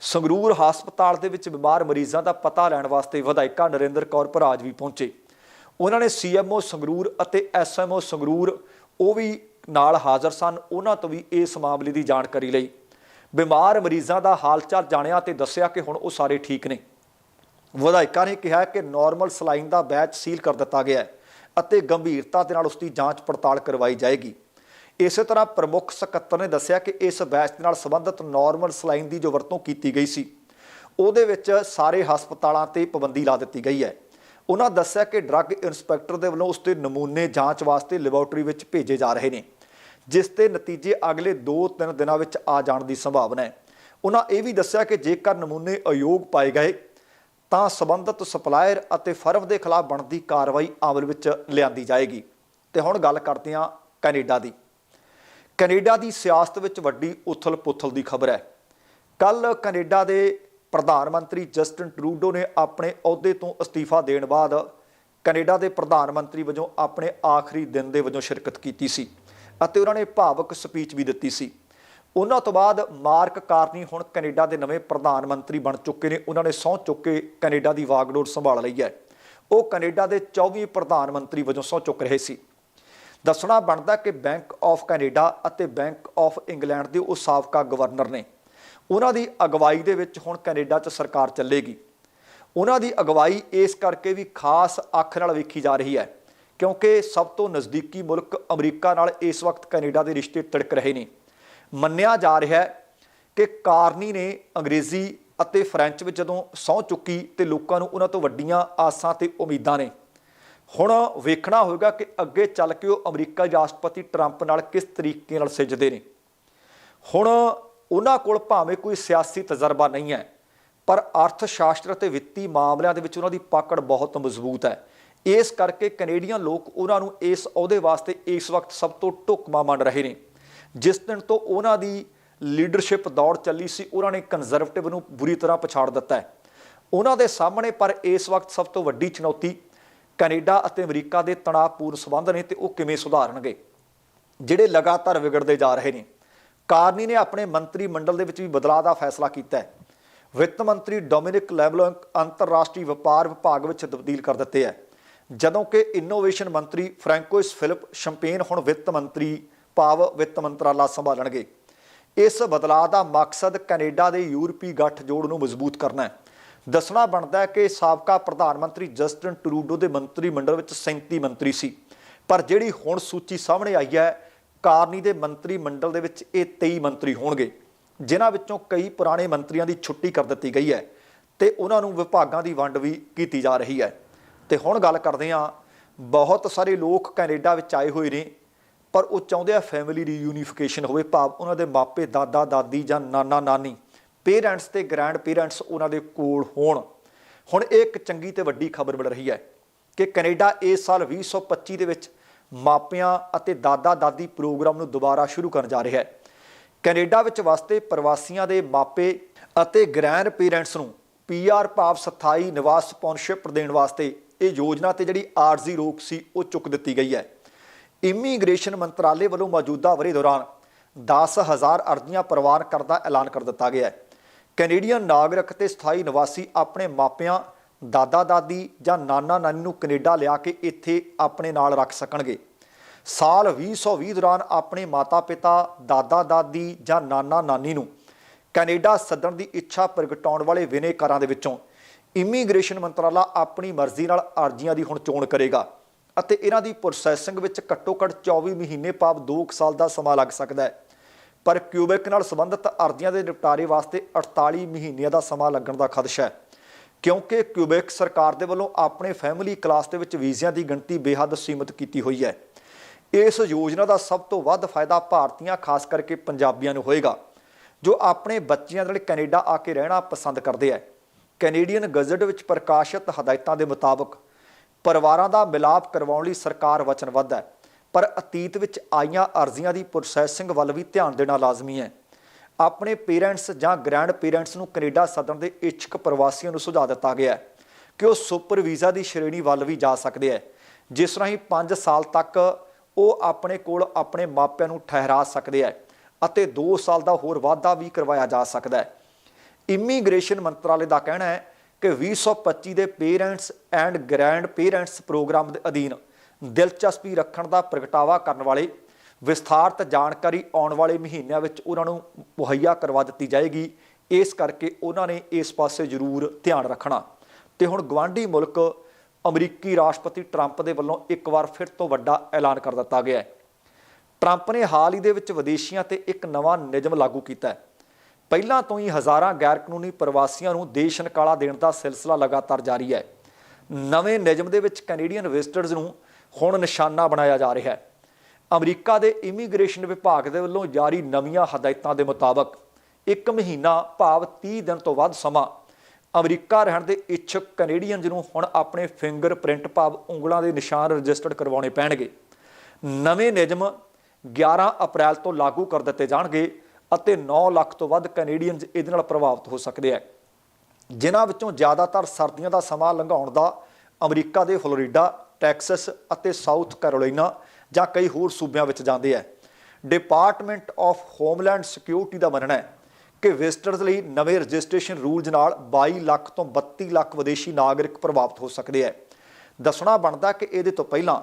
ਸੰਗਰੂਰ ਹਸਪਤਾਲ ਦੇ ਵਿੱਚ ਬਿਮਾਰ ਮਰੀਜ਼ਾਂ ਦਾ ਪਤਾ ਲੈਣ ਵਾਸਤੇ ਵਿਧਾਇਕਾ ਨਰਿੰਦਰ ਕੌਰ ਭਰਾਜ ਵੀ ਪਹੁੰਚੇ। ਉਹਨਾਂ ਨੇ ਸੀਐਮਓ ਸੰਗਰੂਰ ਅਤੇ ਐਸਐਮਓ ਸੰਗਰੂਰ, ਉਹ ਵੀ ਨਾਲ ਹਾਜ਼ਰ ਸਨ, ਉਹਨਾਂ ਤੋਂ ਵੀ ਇਸ ਮਾਮਲੇ ਦੀ ਜਾਣਕਾਰੀ ਲਈ। ਬਿਮਾਰ ਮਰੀਜ਼ਾਂ ਦਾ ਹਾਲ ਚਾਲ ਜਾਣਿਆ ਤੇ ਦੱਸਿਆ ਕਿ ਹੁਣ ਉਹ ਸਾਰੇ ਠੀਕ ਨੇ। ਵਿਧਾਇਕਾਂ ਨੇ ਕਿਹਾ ਕਿ ਨਾਰਮਲ ਸਲਾਈਨ ਦਾ ਬੈਚ ਸੀਲ ਕਰ ਦਿੱਤਾ ਗਿਆ ਹੈ ਅਤੇ ਗੰਭੀਰਤਾ ਦੇ ਨਾਲ ਉਸ ਦੀ ਜਾਂਚ ਪੜਤਾਲ ਕਰਵਾਈ ਜਾਏਗੀ। ਇਸੇ ਤਰ੍ਹਾਂ ਪ੍ਰਮੁੱਖ ਸਕੱਤਰ ਨੇ ਦੱਸਿਆ ਕਿ ਇਸ ਬੈਚ ਦੇ ਨਾਲ ਸੰਬੰਧਿਤ ਨਾਰਮਲ ਸਲਾਈਨ ਦੀ ਜੋ ਵਰਤੋਂ ਕੀਤੀ ਗਈ ਸੀ, ਉਹਦੇ ਵਿੱਚ ਸਾਰੇ ਹਸਪਤਾਲਾਂ ਤੇ ਪਾਬੰਦੀ ਲਾ ਦਿੱਤੀ ਗਈ ਹੈ। ਉਹਨਾਂ ਦੱਸਿਆ ਕਿ ਡਰੱਗ ਇਨਸਪੈਕਟਰ ਦੇ ਵੱਲੋਂ ਉਸ ਦੇ ਨਮੂਨੇ ਜਾਂਚ ਵਾਸਤੇ ਲੈਬੋਰਟਰੀ ਵਿੱਚ ਭੇਜੇ ਜਾ ਰਹੇ ਨੇ। ਜਿਸ ਦੇ ਨਤੀਜੇ ਅਗਲੇ 2-3 ਦਿਨਾਂ ਵਿੱਚ ਆ ਜਾਣ ਦੀ ਸੰਭਾਵਨਾ ਹੈ। ਉਹਨਾਂ ਇਹ ਵੀ ਦੱਸਿਆ ਕਿ ਜੇਕਰ ਨਮੂਨੇ ਅਯੋਗ ਪਾਏ ਗਏ, ਤਾਂ ਸਬੰਧਤ ਸਪਲਾਇਰ ਅਤੇ ਫਰਮ ਦੇ ਖਿਲਾਫ ਬਣਦੀ ਕਾਰਵਾਈ ਅਮਲ ਵਿੱਚ ਲਿਆਂਦੀ ਜਾਏਗੀ। ਤੇ ਹੁਣ ਗੱਲ ਕਰਦੇ ਹਾਂ ਕੈਨੇਡਾ ਦੀ। ਕੈਨੇਡਾ ਦੀ ਸਿਆਸਤ ਵਿੱਚ ਵੱਡੀ ਉਥਲ-ਪੁਥਲ ਦੀ ਖਬਰ ਹੈ। ਕੱਲ ਕੈਨੇਡਾ ਦੇ ਪ੍ਰਧਾਨ ਮੰਤਰੀ ਜਸਟਨ ਟਰੂਡੋ ਨੇ ਆਪਣੇ ਅਹੁਦੇ ਤੋਂ ਅਸਤੀਫਾ ਦੇਣ ਬਾਅਦ ਕੈਨੇਡਾ ਦੇ ਪ੍ਰਧਾਨ ਮੰਤਰੀ ਵਜੋਂ ਆਪਣੇ ਆਖਰੀ ਦਿਨ ਦੇ ਵਜੋਂ ਸ਼ਿਰਕਤ ਕੀਤੀ ਸੀ। ਅਤੇ ਉਹਨਾਂ ਨੇ ਭਾਵਕ ਸਪੀਚ ਵੀ ਦਿੱਤੀ ਸੀ। ਉਹਨਾਂ ਤੋਂ ਬਾਅਦ ਮਾਰਕ ਕਾਰਨੀ ਹੁਣ ਕੈਨੇਡਾ ਦੇ ਨਵੇਂ ਪ੍ਰਧਾਨ ਮੰਤਰੀ ਬਣ ਚੁੱਕੇ ਨੇ। ਉਹਨਾਂ ਨੇ ਸਹੁੰ ਚੁੱਕ ਕੇ ਕੈਨੇਡਾ ਦੀ ਵਾਗਡੋਰ ਸੰਭਾਲ ਲਈ ਹੈ। ਉਹ ਕੈਨੇਡਾ ਦੇ 24 ਪ੍ਰਧਾਨ ਮੰਤਰੀ ਵਜੋਂ ਸਹੁੰ ਚੁੱਕ ਰਹੇ ਸੀ। ਦੱਸਣਾ ਬਣਦਾ ਕਿ ਬੈਂਕ ਆਫ ਕੈਨੇਡਾ ਅਤੇ ਬੈਂਕ ਆਫ ਇੰਗਲੈਂਡ ਦੇ ਉਹ ਸਾਬਕਾ ਗਵਰਨਰ ਨੇ। ਉਹਨਾਂ ਦੀ ਅਗਵਾਈ ਦੇ ਵਿੱਚ ਹੁਣ ਕੈਨੇਡਾ 'ਚ ਸਰਕਾਰ ਚੱਲੇਗੀ। ਉਹਨਾਂ ਦੀ ਅਗਵਾਈ ਇਸ ਕਰਕੇ ਵੀ ਖਾਸ ਅੱਖ ਨਾਲ ਵੇਖੀ ਜਾ ਰਹੀ ਹੈ ਕਿਉਂਕਿ ਸਭ ਤੋਂ ਨਜ਼ਦੀਕੀ ਮੁਲਕ ਅਮਰੀਕਾ ਨਾਲ ਇਸ ਵਕਤ ਕੈਨੇਡਾ ਦੇ ਰਿਸ਼ਤੇ ਤੜਕ ਰਹੇ ਨੇ। ਮੰਨਿਆ ਜਾ ਰਿਹਾ ਹੈ ਕਿ ਕਾਰਨੀ ਨੇ ਅੰਗਰੇਜ਼ੀ ਅਤੇ ਫ੍ਰੈਂਚ ਵਿੱਚ ਜਦੋਂ ਸਹੁੰ ਚੁੱਕੀ ਤੇ ਲੋਕਾਂ ਨੂੰ ਉਹਨਾਂ ਤੋਂ ਵੱਡੀਆਂ ਆਸਾਂ ਤੇ ਉਮੀਦਾਂ ਨੇ। ਹੁਣ ਵੇਖਣਾ ਹੋਵੇਗਾ ਕਿ ਅੱਗੇ ਚੱਲ ਕੇ ਉਹ ਅਮਰੀਕਾ ਰਾਸ਼ਟਰਪਤੀ ਟਰੰਪ ਨਾਲ ਕਿਸ ਤਰੀਕੇ ਨਾਲ ਸਿੱਝਦੇ ਨੇ। ਹੁਣ ਉਹਨਾਂ ਕੋਲ ਭਾਵੇਂ ਕੋਈ ਸਿਆਸੀ ਤਜਰਬਾ ਨਹੀਂ ਹੈ, ਪਰ ਅਰਥ ਸ਼ਾਸਤਰ ਅਤੇ ਵਿੱਤੀ ਮਾਮਲਿਆਂ ਦੇ ਵਿੱਚ ਉਹਨਾਂ ਦੀ ਪਕੜ ਬਹੁਤ ਮਜ਼ਬੂਤ ਹੈ। ਇਸ ਕਰਕੇ ਕੈਨੇਡੀਅਨ ਲੋਕ ਉਹਨਾਂ ਨੂੰ ਇਸ ਅਹੁਦੇ ਵਾਸਤੇ ਇਸ ਵਕਤ ਸਭ ਤੋਂ ਢੁਕਮਾ ਮੰਨ ਰਹੇ ਨੇ। ਜਿਸ ਦਿਨ ਤੋਂ ਉਹਨਾਂ ਦੀ ਲੀਡਰਸ਼ਿਪ ਦੌੜ ਚੱਲੀ ਸੀ, ਉਹਨਾਂ ਨੇ ਕੰਜ਼ਰਵੇਟਿਵ ਨੂੰ ਬੁਰੀ ਤਰ੍ਹਾਂ ਪਛਾੜ ਦਿੱਤਾ ਹੈ। ਉਹਨਾਂ ਦੇ ਸਾਹਮਣੇ ਪਰ ਇਸ ਵਕਤ ਸਭ ਤੋਂ ਵੱਡੀ ਚੁਣੌਤੀ ਕੈਨੇਡਾ ਅਤੇ ਅਮਰੀਕਾ ਦੇ ਤਣਾਅਪੂਰਨ ਸਬੰਧ ਨੇ ਤੇ ਉਹ ਕਿਵੇਂ ਸੁਧਾਰਨਗੇ, ਜਿਹੜੇ ਲਗਾਤਾਰ ਵਿਗੜਦੇ ਜਾ ਰਹੇ ਨੇ। ਕਾਰਨੀ ਨੇ ਆਪਣੇ ਮੰਤਰੀ ਮੰਡਲ ਦੇ ਵਿੱਚ ਵੀ ਬਦਲਾਅ ਦਾ ਫੈਸਲਾ ਕੀਤਾ ਹੈ। ਵਿੱਤ ਮੰਤਰੀ ਡੋਮਿਨਿਕ ਲੈਬਲੋਂਕ ਅੰਤਰਰਾਸ਼ਟਰੀ ਵਪਾਰ ਵਿਭਾਗ ਵਿੱਚ ਤਬਦੀਲ ਕਰ ਦਿੱਤੇ ਹੈ। ਜਦੋਂ ਕਿ ਇਨੋਵੇਸ਼ਨ ਮੰਤਰੀ ਫ੍ਰੈਂਕੋਇਸ ਫਿਲਿਪ ਸ਼ੰਪੇਨ ਹੁਣ ਵਿੱਤ ਮੰਤਰੀ, ਭਾਵ ਵਿੱਤ ਮੰਤਰਾਲਾ ਸੰਭਾਲਣਗੇ। ਇਸ ਬਦਲਾਅ ਦਾ ਮਕਸਦ ਕੈਨੇਡਾ ਦੇ ਯੂਰਪੀ ਗੱਠਜੋੜ ਨੂੰ ਮਜ਼ਬੂਤ ਕਰਨਾ ਹੈ। ਦੱਸਣਾ ਬਣਦਾ ਹੈ ਕਿ ਸਾਬਕਾ ਪ੍ਰਧਾਨ ਮੰਤਰੀ ਜਸਟਨ ਟਰੂਡੋ ਦੇ ਮੰਤਰੀ ਮੰਡਲ ਵਿੱਚ 37 ਮੰਤਰੀ ਸੀ। ਪਰ ਜਿਹੜੀ ਹੁਣ ਸੂਚੀ ਸਾਹਮਣੇ ਆਈ ਹੈ, ਕਾਰਨੀ ਦੇ ਮੰਤਰੀ ਮੰਡਲ ਦੇ ਵਿੱਚ ਇਹ 23 ਮੰਤਰੀ ਹੋਣਗੇ, ਜਿਨ੍ਹਾਂ ਵਿੱਚੋਂ ਕਈ ਪੁਰਾਣੇ ਮੰਤਰੀਆਂ ਦੀ ਛੁੱਟੀ ਕਰ ਦਿੱਤੀ ਗਈ ਹੈ ਤੇ ਉਹਨਾਂ ਨੂੰ ਵਿਭਾਗਾਂ ਦੀ ਵੰਡ ਵੀ ਕੀਤੀ ਜਾ ਰਹੀ ਹੈ। ਤੇ ਹੁਣ ਗੱਲ ਕਰਦੇ ਹਾਂ, ਬਹੁਤ ਸਾਰੇ ਲੋਕ ਕੈਨੇਡਾ ਵਿੱਚ ਆਏ ਹੋਏ ਨੇ, ਪਰ ਉਹ ਚਾਹੁੰਦੇ ਆ ਫੈਮਿਲੀ ਰੀਯੂਨੀਫਿਕੇਸ਼ਨ ਹੋਵੇ, ਭਾਵ ਉਹਨਾਂ ਦੇ ਮਾਪੇ, ਦਾਦਾ, ਦਾਦੀ ਜਾਂ ਨਾਨਾ, ਨਾਨੀ ਪੇਰੈਂਟਸ ਤੇ ਗ੍ਰੈਂਡ ਪੇਰੈਂਟਸ ਉਹਨਾਂ ਦੇ ਕੋਲ ਹੋਣ। ਹੁਣ ਇਹ ਇੱਕ ਚੰਗੀ ਤੇ ਵੱਡੀ ਖਬਰ ਮਿਲ ਰਹੀ ਹੈ ਕਿ ਕੈਨੇਡਾ ਇਸ ਸਾਲ 2025 ਦੇ ਵਿੱਚ ਮਾਪਿਆਂ ਅਤੇ ਦਾਦਾ, ਦਾਦੀ ਪ੍ਰੋਗਰਾਮ ਨੂੰ ਦੁਬਾਰਾ ਸ਼ੁਰੂ ਕਰਨ ਜਾ ਰਿਹਾ ਹੈ। ਕੈਨੇਡਾ ਵਿੱਚ ਵਸਦੇ ਪ੍ਰਵਾਸੀਆਂ ਦੇ ਮਾਪੇ ਅਤੇ ਗ੍ਰੈਂਡ ਪੇਰੈਂਟਸ ਨੂੰ ਪੀਆਰ ਭਾਵ ਸਥਾਈ ਨਿਵਾਸ ਸਪਾਂਸਰਸ਼ਿਪ ਦੇਣ ਵਾਸਤੇ ਇਹ ਯੋਜਨਾ ਤੇ ਜਿਹੜੀ ਆਰਜ਼ੀ ਰੋਕ ਸੀ, ਉਹ ਚੁੱਕ ਦਿੱਤੀ ਗਈ ਹੈ। ਇਮੀਗ੍ਰੇਸ਼ਨ ਮੰਤਰਾਲੇ ਵੱਲੋਂ ਮੌਜੂਦਾ ਵਰੇ ਦੌਰਾਨ 10000 ਅਰਜ਼ੀਆਂ ਪ੍ਰਵਾਨ ਕਰਨ ਦਾ ਐਲਾਨ ਕਰ ਦਿੱਤਾ ਗਿਆ ਹੈ। ਕੈਨੇਡੀਅਨ ਨਾਗਰਿਕ ਤੇ ਸਥਾਈ ਨਿਵਾਸੀ ਆਪਣੇ ਮਾਪਿਆਂ ਦਾਦਾ ਦਾਦੀ ਜਾਂ ਨਾਨਾ ਨਾਨੀ ਨੂੰ ਕੈਨੇਡਾ ਲਿਆ ਕੇ ਇੱਥੇ ਆਪਣੇ ਨਾਲ ਰੱਖ ਸਕਣਗੇ। ਸਾਲ 2020 ਦੌਰਾਨ ਆਪਣੇ ਮਾਤਾ-ਪਿਤਾ, ਦਾਦਾ-ਦਾਦੀ ਜਾਂ ਨਾਨਾ-ਨਾਨੀ ਨੂੰ ਕੈਨੇਡਾ ਸੱਦਣ ਦੀ ਇੱਛਾ ਪ੍ਰਗਟਾਉਣ ਵਾਲੇ ਵਿਨੇਕਾਰਾਂ ਦੇ ਵਿੱਚੋਂ ਇਮੀਗ੍ਰੇਸ਼ਨ ਮੰਤਰਾਲਾ ਆਪਣੀ ਮਰਜ਼ੀ ਨਾਲ ਅਰਜ਼ੀਆਂ ਦੀ ਹੁਣ ਚੋਣ ਕਰੇਗਾ ਅਤੇ ਇਹਨਾਂ ਦੀ ਪ੍ਰੋਸੈਸਿੰਗ ਵਿੱਚ ਘੱਟੋ-ਘੱਟ 24 ਮਹੀਨੇ ਭਾਵ 2 ਸਾਲ ਦਾ ਸਮਾਂ ਲੱਗ ਸਕਦਾ ਹੈ। ਪਰ ਕਿਊਬੈਕ ਨਾਲ ਸੰਬੰਧਿਤ ਅਰਜ਼ੀਆਂ ਦੇ ਨਿਪਟਾਰੇ ਵਾਸਤੇ 48 ਮਹੀਨਿਆਂ ਦਾ ਸਮਾਂ ਲੱਗਣ ਦਾ ਖਦਸ਼ਾ ਹੈ। ਕਿਉਂਕਿ ਕਿਊਬੈਕ ਸਰਕਾਰ ਦੇ ਵੱਲੋਂ ਆਪਣੇ ਫੈਮਿਲੀ ਕਲਾਸ ਦੇ ਵਿੱਚ ਵੀਜ਼ਿਆਂ ਦੀ ਗਿਣਤੀ ਬੇਹੱਦ ਸੀਮਿਤ ਕੀਤੀ ਹੋਈ ਹੈ। ਇਸ ਯੋਜਨਾ ਦਾ ਸਭ ਤੋਂ ਵੱਧ ਫਾਇਦਾ ਭਾਰਤੀਆਂ, ਖਾਸ ਕਰਕੇ ਪੰਜਾਬੀਆਂ ਨੂੰ ਹੋਏਗਾ, ਜੋ ਆਪਣੇ ਬੱਚਿਆਂ ਨਾਲ ਕੈਨੇਡਾ ਆ ਕੇ ਰਹਿਣਾ ਪਸੰਦ ਕਰਦੇ ਆ ਕੈਨੇਡੀਅਨ ਗਜ਼ਟ ਵਿੱਚ ਪ੍ਰਕਾਸ਼ਿਤ ਹਦਾਇਤਾਂ ਦੇ ਮੁਤਾਬਕ ਪਰਿਵਾਰਾਂ ਦਾ ਮਿਲਾਪ ਕਰਵਾਉਣ ਲਈ ਸਰਕਾਰ ਵਚਨਬੱਧ ਹੈ, ਪਰ ਅਤੀਤ ਵਿੱਚ ਆਈਆਂ ਅਰਜ਼ੀਆਂ ਦੀ ਪ੍ਰੋਸੈਸਿੰਗ ਵੱਲ ਵੀ ਧਿਆਨ ਦੇਣਾ ਲਾਜ਼ਮੀ ਹੈ। ਆਪਣੇ ਪੇਰੈਂਟਸ ਜਾਂ ਗ੍ਰੈਂਡ ਪੇਰੈਂਟਸ ਨੂੰ ਕੈਨੇਡਾ ਸਦਨ ਦੇ ਇੱਛਕ ਪ੍ਰਵਾਸੀਆਂ ਨੂੰ ਸੁਝਾਅ ਦਿੱਤਾ ਗਿਆ ਹੈ ਕਿ ਉਹ ਸੁਪਰ ਵੀਜ਼ਾ ਦੀ ਸ਼੍ਰੇਣੀ ਵੱਲ ਵੀ ਜਾ ਸਕਦੇ ਹੈ, ਜਿਸ ਰਾਹੀਂ 5 ਸਾਲ ਤੱਕ ਉਹ ਆਪਣੇ ਕੋਲ ਆਪਣੇ ਮਾਪਿਆਂ ਨੂੰ ਠਹਿਰਾ ਸਕਦੇ ਹੈ ਅਤੇ 2 ਸਾਲ ਦਾ ਹੋਰ ਵਾਧਾ ਵੀ ਕਰਵਾਇਆ ਜਾ ਸਕਦਾ ਹੈ। ਇਮੀਗ੍ਰੇਸ਼ਨ ਮੰਤਰਾਲੇ ਦਾ ਕਹਿਣਾ ਹੈ ਕਿ 2025 ਦੇ parents and grandparents programme ਦੇ ਅਧੀਨ ਦਿਲਚਸਪੀ ਰੱਖਣ ਦਾ ਪ੍ਰਗਟਾਵਾ ਕਰਨ ਵਾਲੇ, ਵਿਸਥਾਰਤ ਜਾਣਕਾਰੀ ਆਉਣ ਵਾਲੇ ਮਹੀਨਿਆਂ ਵਿੱਚ ਉਹਨਾਂ ਨੂੰ ਮੁਹੱਈਆ ਕਰਵਾ ਦਿੱਤੀ ਜਾਏਗੀ। ਇਸ ਕਰਕੇ ਉਹਨਾਂ ਨੇ ਇਸ ਪਾਸੇ ਜ਼ਰੂਰ ਧਿਆਨ ਰੱਖਣਾ। ਤੇ ਹੁਣ ਗਵਾਂਢੀ ਮੁਲਕ ਅਮਰੀਕੀ ਰਾਸ਼ਟਰਪਤੀ ਟਰੰਪ ਦੇ ਵੱਲੋਂ ਇੱਕ ਵਾਰ ਫਿਰ ਤੋਂ ਵੱਡਾ ਐਲਾਨ ਕਰ ਦਿੱਤਾ ਗਿਆ ਹੈ। ਟਰੰਪ ਨੇ ਹਾਲ ਹੀ ਦੇ ਵਿੱਚ ਵਿਦੇਸ਼ੀਆਂ ਤੇ ਇੱਕ ਨਵਾਂ ਨਿਯਮ ਲਾਗੂ ਕੀਤਾ ਹੈ। ਪਹਿਲਾਂ ਤੋਂ ਹੀ ਹਜ਼ਾਰਾਂ ਗੈਰ ਕਾਨੂੰਨੀ ਪ੍ਰਵਾਸੀਆਂ ਨੂੰ ਦੇਸ਼ ਨਿਕਾਲਾ ਦੇਣ ਦਾ ਸਿਲਸਿਲਾ ਲਗਾਤਾਰ ਜਾਰੀ ਹੈ। ਨਵੇਂ ਨਿਯਮ ਦੇ ਵਿੱਚ ਕੈਨੇਡੀਅਨ ਵਿਜ਼ਟਰਸ ਨੂੰ ਹੁਣ ਨਿਸ਼ਾਨਾ ਬਣਾਇਆ ਜਾ ਰਿਹਾ ਹੈ। ਅਮਰੀਕਾ ਦੇ ਇਮੀਗ੍ਰੇਸ਼ਨ ਵਿਭਾਗ ਦੇ ਵੱਲੋਂ ਜਾਰੀ ਨਵੀਆਂ ਹਦਾਇਤਾਂ ਦੇ ਮੁਤਾਬਕ ਇੱਕ ਮਹੀਨਾ ਭਾਵ 30 ਦਿਨ ਤੋਂ ਵੱਧ ਸਮਾਂ ਅਮਰੀਕਾ ਰਹਿਣ ਦੇ ਇੱਛੁਕ ਕੈਨੇਡੀਅਨਜ਼ ਨੂੰ ਹੁਣ ਆਪਣੇ ਫਿੰਗਰਪ੍ਰਿੰਟ ਭਾਵ ਉਂਗਲਾਂ ਦੇ ਨਿਸ਼ਾਨ ਰਜਿਸਟਰਡ ਕਰਵਾਉਣੇ ਪੈਣਗੇ। ਨਵੇਂ ਨਿਯਮ 11 ਅਪ੍ਰੈਲ ਤੋਂ ਲਾਗੂ ਕਰ ਦਿੱਤੇ ਜਾਣਗੇ। ਅਤੇ 9 ਲੱਖ ਤੋਂ ਵੱਧ ਕੈਨੇਡੀਅਨਜ਼ ਇਹਦੇ ਨਾਲ ਪ੍ਰਭਾਵਿਤ ਹੋ ਸਕਦੇ ਆ। ਜਿਨ੍ਹਾਂ ਵਿੱਚੋਂ ਜ਼ਿਆਦਾਤਰ ਸਰਦੀਆਂ ਦਾ ਸਮਾਂ ਲੰਘਾਉਣ ਦਾ ਅਮਰੀਕਾ ਦੇ ਫਲੋਰੀਡਾ, ਟੈਕਸਸ ਅਤੇ ਸਾਊਥ ਕੈਰੋਲੀਨਾ ਜਾਂ ਕਈ ਹੋਰ ਸੂਬਿਆਂ ਵਿੱਚ ਜਾਂਦੇ ਆ। ਡਿਪਾਰਟਮੈਂਟ ਆਫ ਹੋਮਲੈਂਡ ਸਿਕਿਉਰਿਟੀ ਦਾ ਮੰਨਣਾ ਹੈ ਕਿ ਵਿਜ਼ਟਰਸ ਲਈ ਨਵੇਂ ਰਜਿਸਟ੍ਰੇਸ਼ਨ ਰੂਲਜ਼ ਨਾਲ 22 ਲੱਖ ਤੋਂ 32 ਲੱਖ ਵਿਦੇਸ਼ੀ ਨਾਗਰਿਕ ਪ੍ਰਭਾਵਿਤ ਹੋ ਸਕਦੇ ਹੈ ਦੱਸਣਾ ਬਣਦਾ ਕਿ ਇਹਦੇ ਤੋਂ ਪਹਿਲਾਂ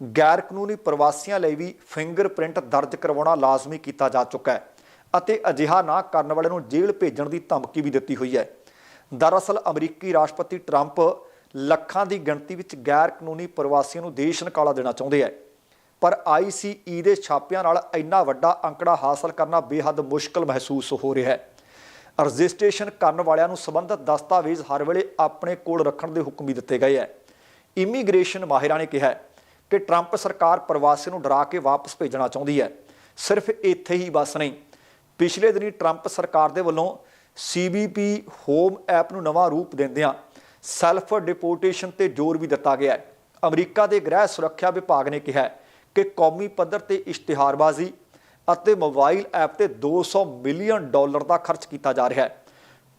ਗੈਰ ਕਾਨੂੰਨੀ ਪ੍ਰਵਾਸੀਆਂ ਲਈ ਵੀ ਫਿੰਗਰਪ੍ਰਿੰਟ ਦਰਜ ਕਰਵਾਉਣਾ ਲਾਜ਼ਮੀ ਕੀਤਾ ਜਾ ਚੁੱਕਾ ਹੈ। ਅਤੇ ਅਜਿਹਾ ਨਾ ਕਰਨ ਵਾਲੇ ਨੂੰ ਜੇਲ੍ਹ ਭੇਜਣ ਦੀ ਧਮਕੀ ਵੀ ਦਿੱਤੀ ਹੋਈ ਹੈ। ਦਰਅਸਲ, ਅਮਰੀਕੀ ਰਾਸ਼ਟਰਪਤੀ ਟਰੰਪ ਲੱਖਾਂ ਦੀ ਗਿਣਤੀ ਵਿੱਚ ਗੈਰ ਕਾਨੂੰਨੀ ਪ੍ਰਵਾਸੀਆਂ ਨੂੰ ਦੇਸ਼ ਨਿਕਾਲਾ ਦੇਣਾ ਚਾਹੁੰਦੇ ਹੈ। ਪਰ ICE ਦੇ ਛਾਪਿਆਂ ਨਾਲ ਇੰਨਾ ਵੱਡਾ ਅੰਕੜਾ ਹਾਸਲ ਕਰਨਾ ਬੇਹੱਦ ਮੁਸ਼ਕਲ ਮਹਿਸੂਸ ਹੋ ਰਿਹਾ ਹੈ। ਰਜਿਸਟ੍ਰੇਸ਼ਨ ਕਰਨ ਵਾਲਿਆਂ ਨੂੰ ਸੰਬੰਧਿਤ ਦਸਤਾਵੇਜ਼ ਹਰ ਵੇਲੇ ਆਪਣੇ ਕੋਲ ਰੱਖਣ ਦੇ ਹੁਕਮ ਵੀ ਦਿੱਤੇ ਗਏ ਹੈ। ਇਮੀਗ੍ਰੇਸ਼ਨ ਮਾਹਿਰਾਂ ਨੇ ਕਿਹਾ ਕਿ ਟਰੰਪ ਸਰਕਾਰ ਪ੍ਰਵਾਸੀ ਨੂੰ ਡਰਾ ਕੇ ਵਾਪਸ ਭੇਜਣਾ ਚਾਹੁੰਦੀ ਹੈ। ਸਿਰਫ ਇੱਥੇ ਹੀ ਬਸ ਨਹੀਂ ਪਿਛਲੇ ਦਿਨੀ ਟਰੰਪ ਸਰਕਾਰ ਦੇ ਵੱਲੋਂ CBP ਹੋਮ ਐਪ ਨੂੰ ਨਵਾਂ ਰੂਪ ਦਿੰਦਿਆਂ ਸੈਲਫ ਡਿਪੋਰਟੇਸ਼ਨ ਤੇ ਜ਼ੋਰ ਵੀ ਦਿੱਤਾ ਗਿਆ ਹੈ। ਅਮਰੀਕਾ ਦੇ ਗ੍ਰਹਿ ਸੁਰੱਖਿਆ ਵਿਭਾਗ ਨੇ ਕਿਹਾ ਕਿ ਕੌਮੀ ਪੱਧਰ ਤੇ ਇਸ਼ਤਿਹਾਰਬਾਜ਼ੀ ਅਤੇ ਮੋਬਾਈਲ ਐਪ ਤੇ 200 ਮਿਲੀਅਨ ਡਾਲਰ ਦਾ ਖਰਚ ਕੀਤਾ ਜਾ ਰਿਹਾ ਹੈ।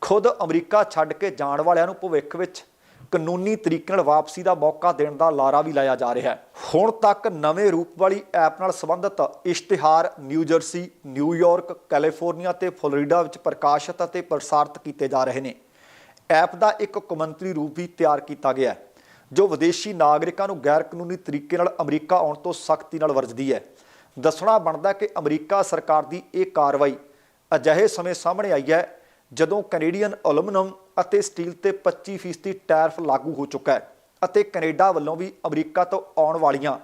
ਖੁਦ ਅਮਰੀਕਾ ਛੱਡ ਕੇ ਜਾਣ ਵਾਲਿਆਂ ਨੂੰ ਭਵਿੱਖ ਵਿੱਚ ਕਾਨੂੰਨੀ ਤਰੀਕੇ ਨਾਲ ਵਾਪਸੀ ਦਾ ਮੌਕਾ ਦੇਣ ਦਾ ਲਾਰਾ ਵੀ ਲਾਇਆ ਜਾ ਰਿਹਾ ਹੈ। ਹੁਣ ਤੱਕ ਨਵੇਂ ਰੂਪ ਵਾਲੀ ਐਪ ਨਾਲ ਸੰਬੰਧਿਤ ਇਸ਼ਤਿਹਾਰ New Jersey New York California ਤੇ ਫਲੋਰੀਡਾ ਵਿੱਚ ਪ੍ਰਕਾਸ਼ਿਤ ਅਤੇ ਪ੍ਰਸਾਰਿਤ ਕੀਤੇ ਜਾ ਰਹੇ ਨੇ। ਐਪ ਦਾ ਇੱਕ ਕੌਮਾਂਤਰੀ ਰੂਪ ਵੀ ਤਿਆਰ ਕੀਤਾ ਗਿਆ ਹੈ, ਜੋ ਵਿਦੇਸ਼ੀ ਨਾਗਰਿਕਾਂ ਨੂੰ ਗੈਰ ਕਾਨੂੰਨੀ ਤਰੀਕੇ ਨਾਲ ਅਮਰੀਕਾ ਆਉਣ ਤੋਂ ਸਖਤੀ ਨਾਲ ਵਰਜਦੀ ਹੈ। ਦੱਸਣਾ ਬਣਦਾ ਕਿ ਅਮਰੀਕਾ ਸਰਕਾਰ ਦੀ ਇਹ ਕਾਰਵਾਈ ਅਜਿਹੇ ਸਮੇਂ ਸਾਹਮਣੇ ਆਈ ਹੈ, ਜਦੋਂ ਕੈਨੇਡੀਅਨ ਐਲੂਮੀਨੀਅਮ ਅਤੇ ਸਟੀਲ ਤੇ 25% ਟੈਰਫ ਲਾਗੂ ਹੋ ਚੁੱਕਾ ਹੈ ਅਤੇ ਕੈਨੇਡਾ ਵੱਲੋਂ ਵੀ ਅਮਰੀਕਾ ਤੋਂ ਆਉਣ ਵਾਲੀਆਂ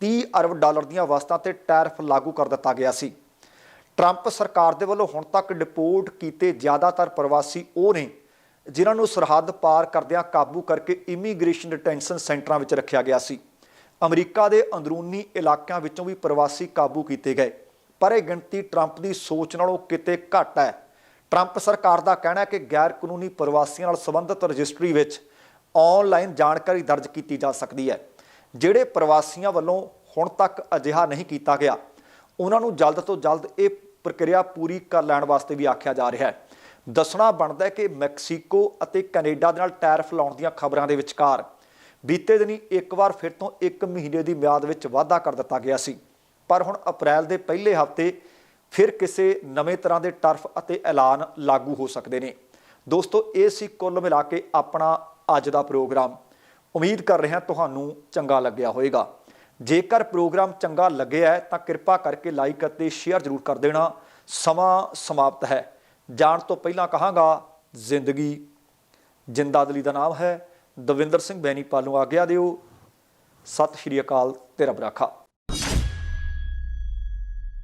30 ਅਰਬ ਡਾਲਰ ਦੀਆਂ ਵਸਤਾਂ ਤੇ ਟੈਰਫ ਲਾਗੂ ਕਰ ਦਿੱਤਾ ਗਿਆ ਸੀ। ਟਰੰਪ ਸਰਕਾਰ ਦੇ ਵੱਲੋਂ ਹੁਣ ਤੱਕ ਡਿਪੋਰਟ ਕੀਤੇ ਜ਼ਿਆਦਾਤਰ ਪ੍ਰਵਾਸੀ ਉਹ ਨੇ ਜਿਨ੍ਹਾਂ ਨੂੰ ਸਰਹੱਦ ਪਾਰ ਕਰਦਿਆਂ ਕਾਬੂ ਕਰਕੇ ਇਮੀਗ੍ਰੇਸ਼ਨ ਡਿਟੈਂਸ਼ਨ ਸੈਂਟਰਾਂ ਵਿੱਚ ਰੱਖਿਆ ਗਿਆ ਸੀ। ਅਮਰੀਕਾ ਦੇ ਅੰਦਰੂਨੀ ਇਲਾਕਿਆਂ ਵਿੱਚੋਂ ਵੀ ਪ੍ਰਵਾਸੀ ਕਾਬੂ ਕੀਤੇ ਗਏ, ਪਰ ਇਹ ਗਿਣਤੀ ਟਰੰਪ ਦੀ ਸੋਚ ਨਾਲੋਂ ਕਿਤੇ ਘੱਟ ਹੈ। ਟਰੰਪ ਸਰਕਾਰ ਦਾ ਕਹਿਣਾ ਹੈ ਕਿ ਗੈਰ ਕਾਨੂੰਨੀ ਪ੍ਰਵਾਸੀਆਂ ਨਾਲ ਸੰਬੰਧਿਤ ਰਜਿਸਟਰੀ ਵਿੱਚ ਆਨਲਾਈਨ ਜਾਣਕਾਰੀ ਦਰਜ ਕੀਤੀ ਜਾ ਸਕਦੀ ਹੈ। ਜਿਹੜੇ ਪ੍ਰਵਾਸੀਆਂ ਵੱਲੋਂ ਹੁਣ ਤੱਕ ਅਜਿਹਾ ਨਹੀਂ ਕੀਤਾ ਗਿਆ, ਉਹਨਾਂ ਨੂੰ ਜਲਦ ਤੋਂ ਜਲਦ ਇਹ ਪ੍ਰਕਿਰਿਆ ਪੂਰੀ ਕਰ ਲੈਣ ਵਾਸਤੇ ਵੀ ਆਖਿਆ ਜਾ ਰਿਹਾ ਹੈ। ਦੱਸਣਾ ਬਣਦਾ ਹੈ ਕਿ ਮੈਕਸੀਕੋ ਅਤੇ ਕੈਨੇਡਾ ਦੇ ਨਾਲ ਟੈਰਿਫ ਲਾਉਣ ਦੀਆਂ ਖਬਰਾਂ ਦੇ ਵਿਚਕਾਰ ਬੀਤੇ ਦਿਨੀ ਇੱਕ ਵਾਰ ਫਿਰ ਤੋਂ 1 ਮਹੀਨੇ ਦੀ ਮਿਆਦ ਵਿੱਚ ਵਾਧਾ ਕਰ ਦਿੱਤਾ ਗਿਆ ਸੀ। ਪਰ ਹੁਣ ਅਪ੍ਰੈਲ ਦੇ ਪਹਿਲੇ ਹਫ਼ਤੇ ਫਿਰ ਕਿਸੇ ਨਵੇਂ ਤਰ੍ਹਾਂ ਦੇ ਟਰਫ ਅਤੇ ਐਲਾਨ ਲਾਗੂ ਹੋ ਸਕਦੇ ਨੇ। ਦੋਸਤੋ, ਇਹ ਸੀ ਕੁੱਲ ਮਿਲਾ ਕੇ ਆਪਣਾ ਅੱਜ ਦਾ ਪ੍ਰੋਗਰਾਮ। ਉਮੀਦ ਕਰ ਰਿਹਾ ਤੁਹਾਨੂੰ ਚੰਗਾ ਲੱਗਿਆ ਹੋਵੇਗਾ। ਜੇਕਰ ਪ੍ਰੋਗਰਾਮ ਚੰਗਾ ਲੱਗਿਆ ਹੈ, ਤਾਂ ਕਿਰਪਾ ਕਰਕੇ ਲਾਈਕ ਅਤੇ ਸ਼ੇਅਰ ਜ਼ਰੂਰ ਕਰ ਦੇਣਾ। ਸਮਾਂ ਸਮਾਪਤ ਹੈ। ਜਾਣ ਤੋਂ ਪਹਿਲਾਂ ਕਹਾਂਗਾ, ਜ਼ਿੰਦਗੀ। ਜਿੰਦਾਦਲੀ ਦਾ ਨਾਮ ਹੈ ਦਵਿੰਦਰ ਸਿੰਘ ਬੈਣੀਪਾਲ ਨੂੰ ਆਗਿਆ ਦਿਓ। ਸਤਿ ਸ਼੍ਰੀ ਅਕਾਲ ਤੇ ਰੱਬ ਰਾਖਾ।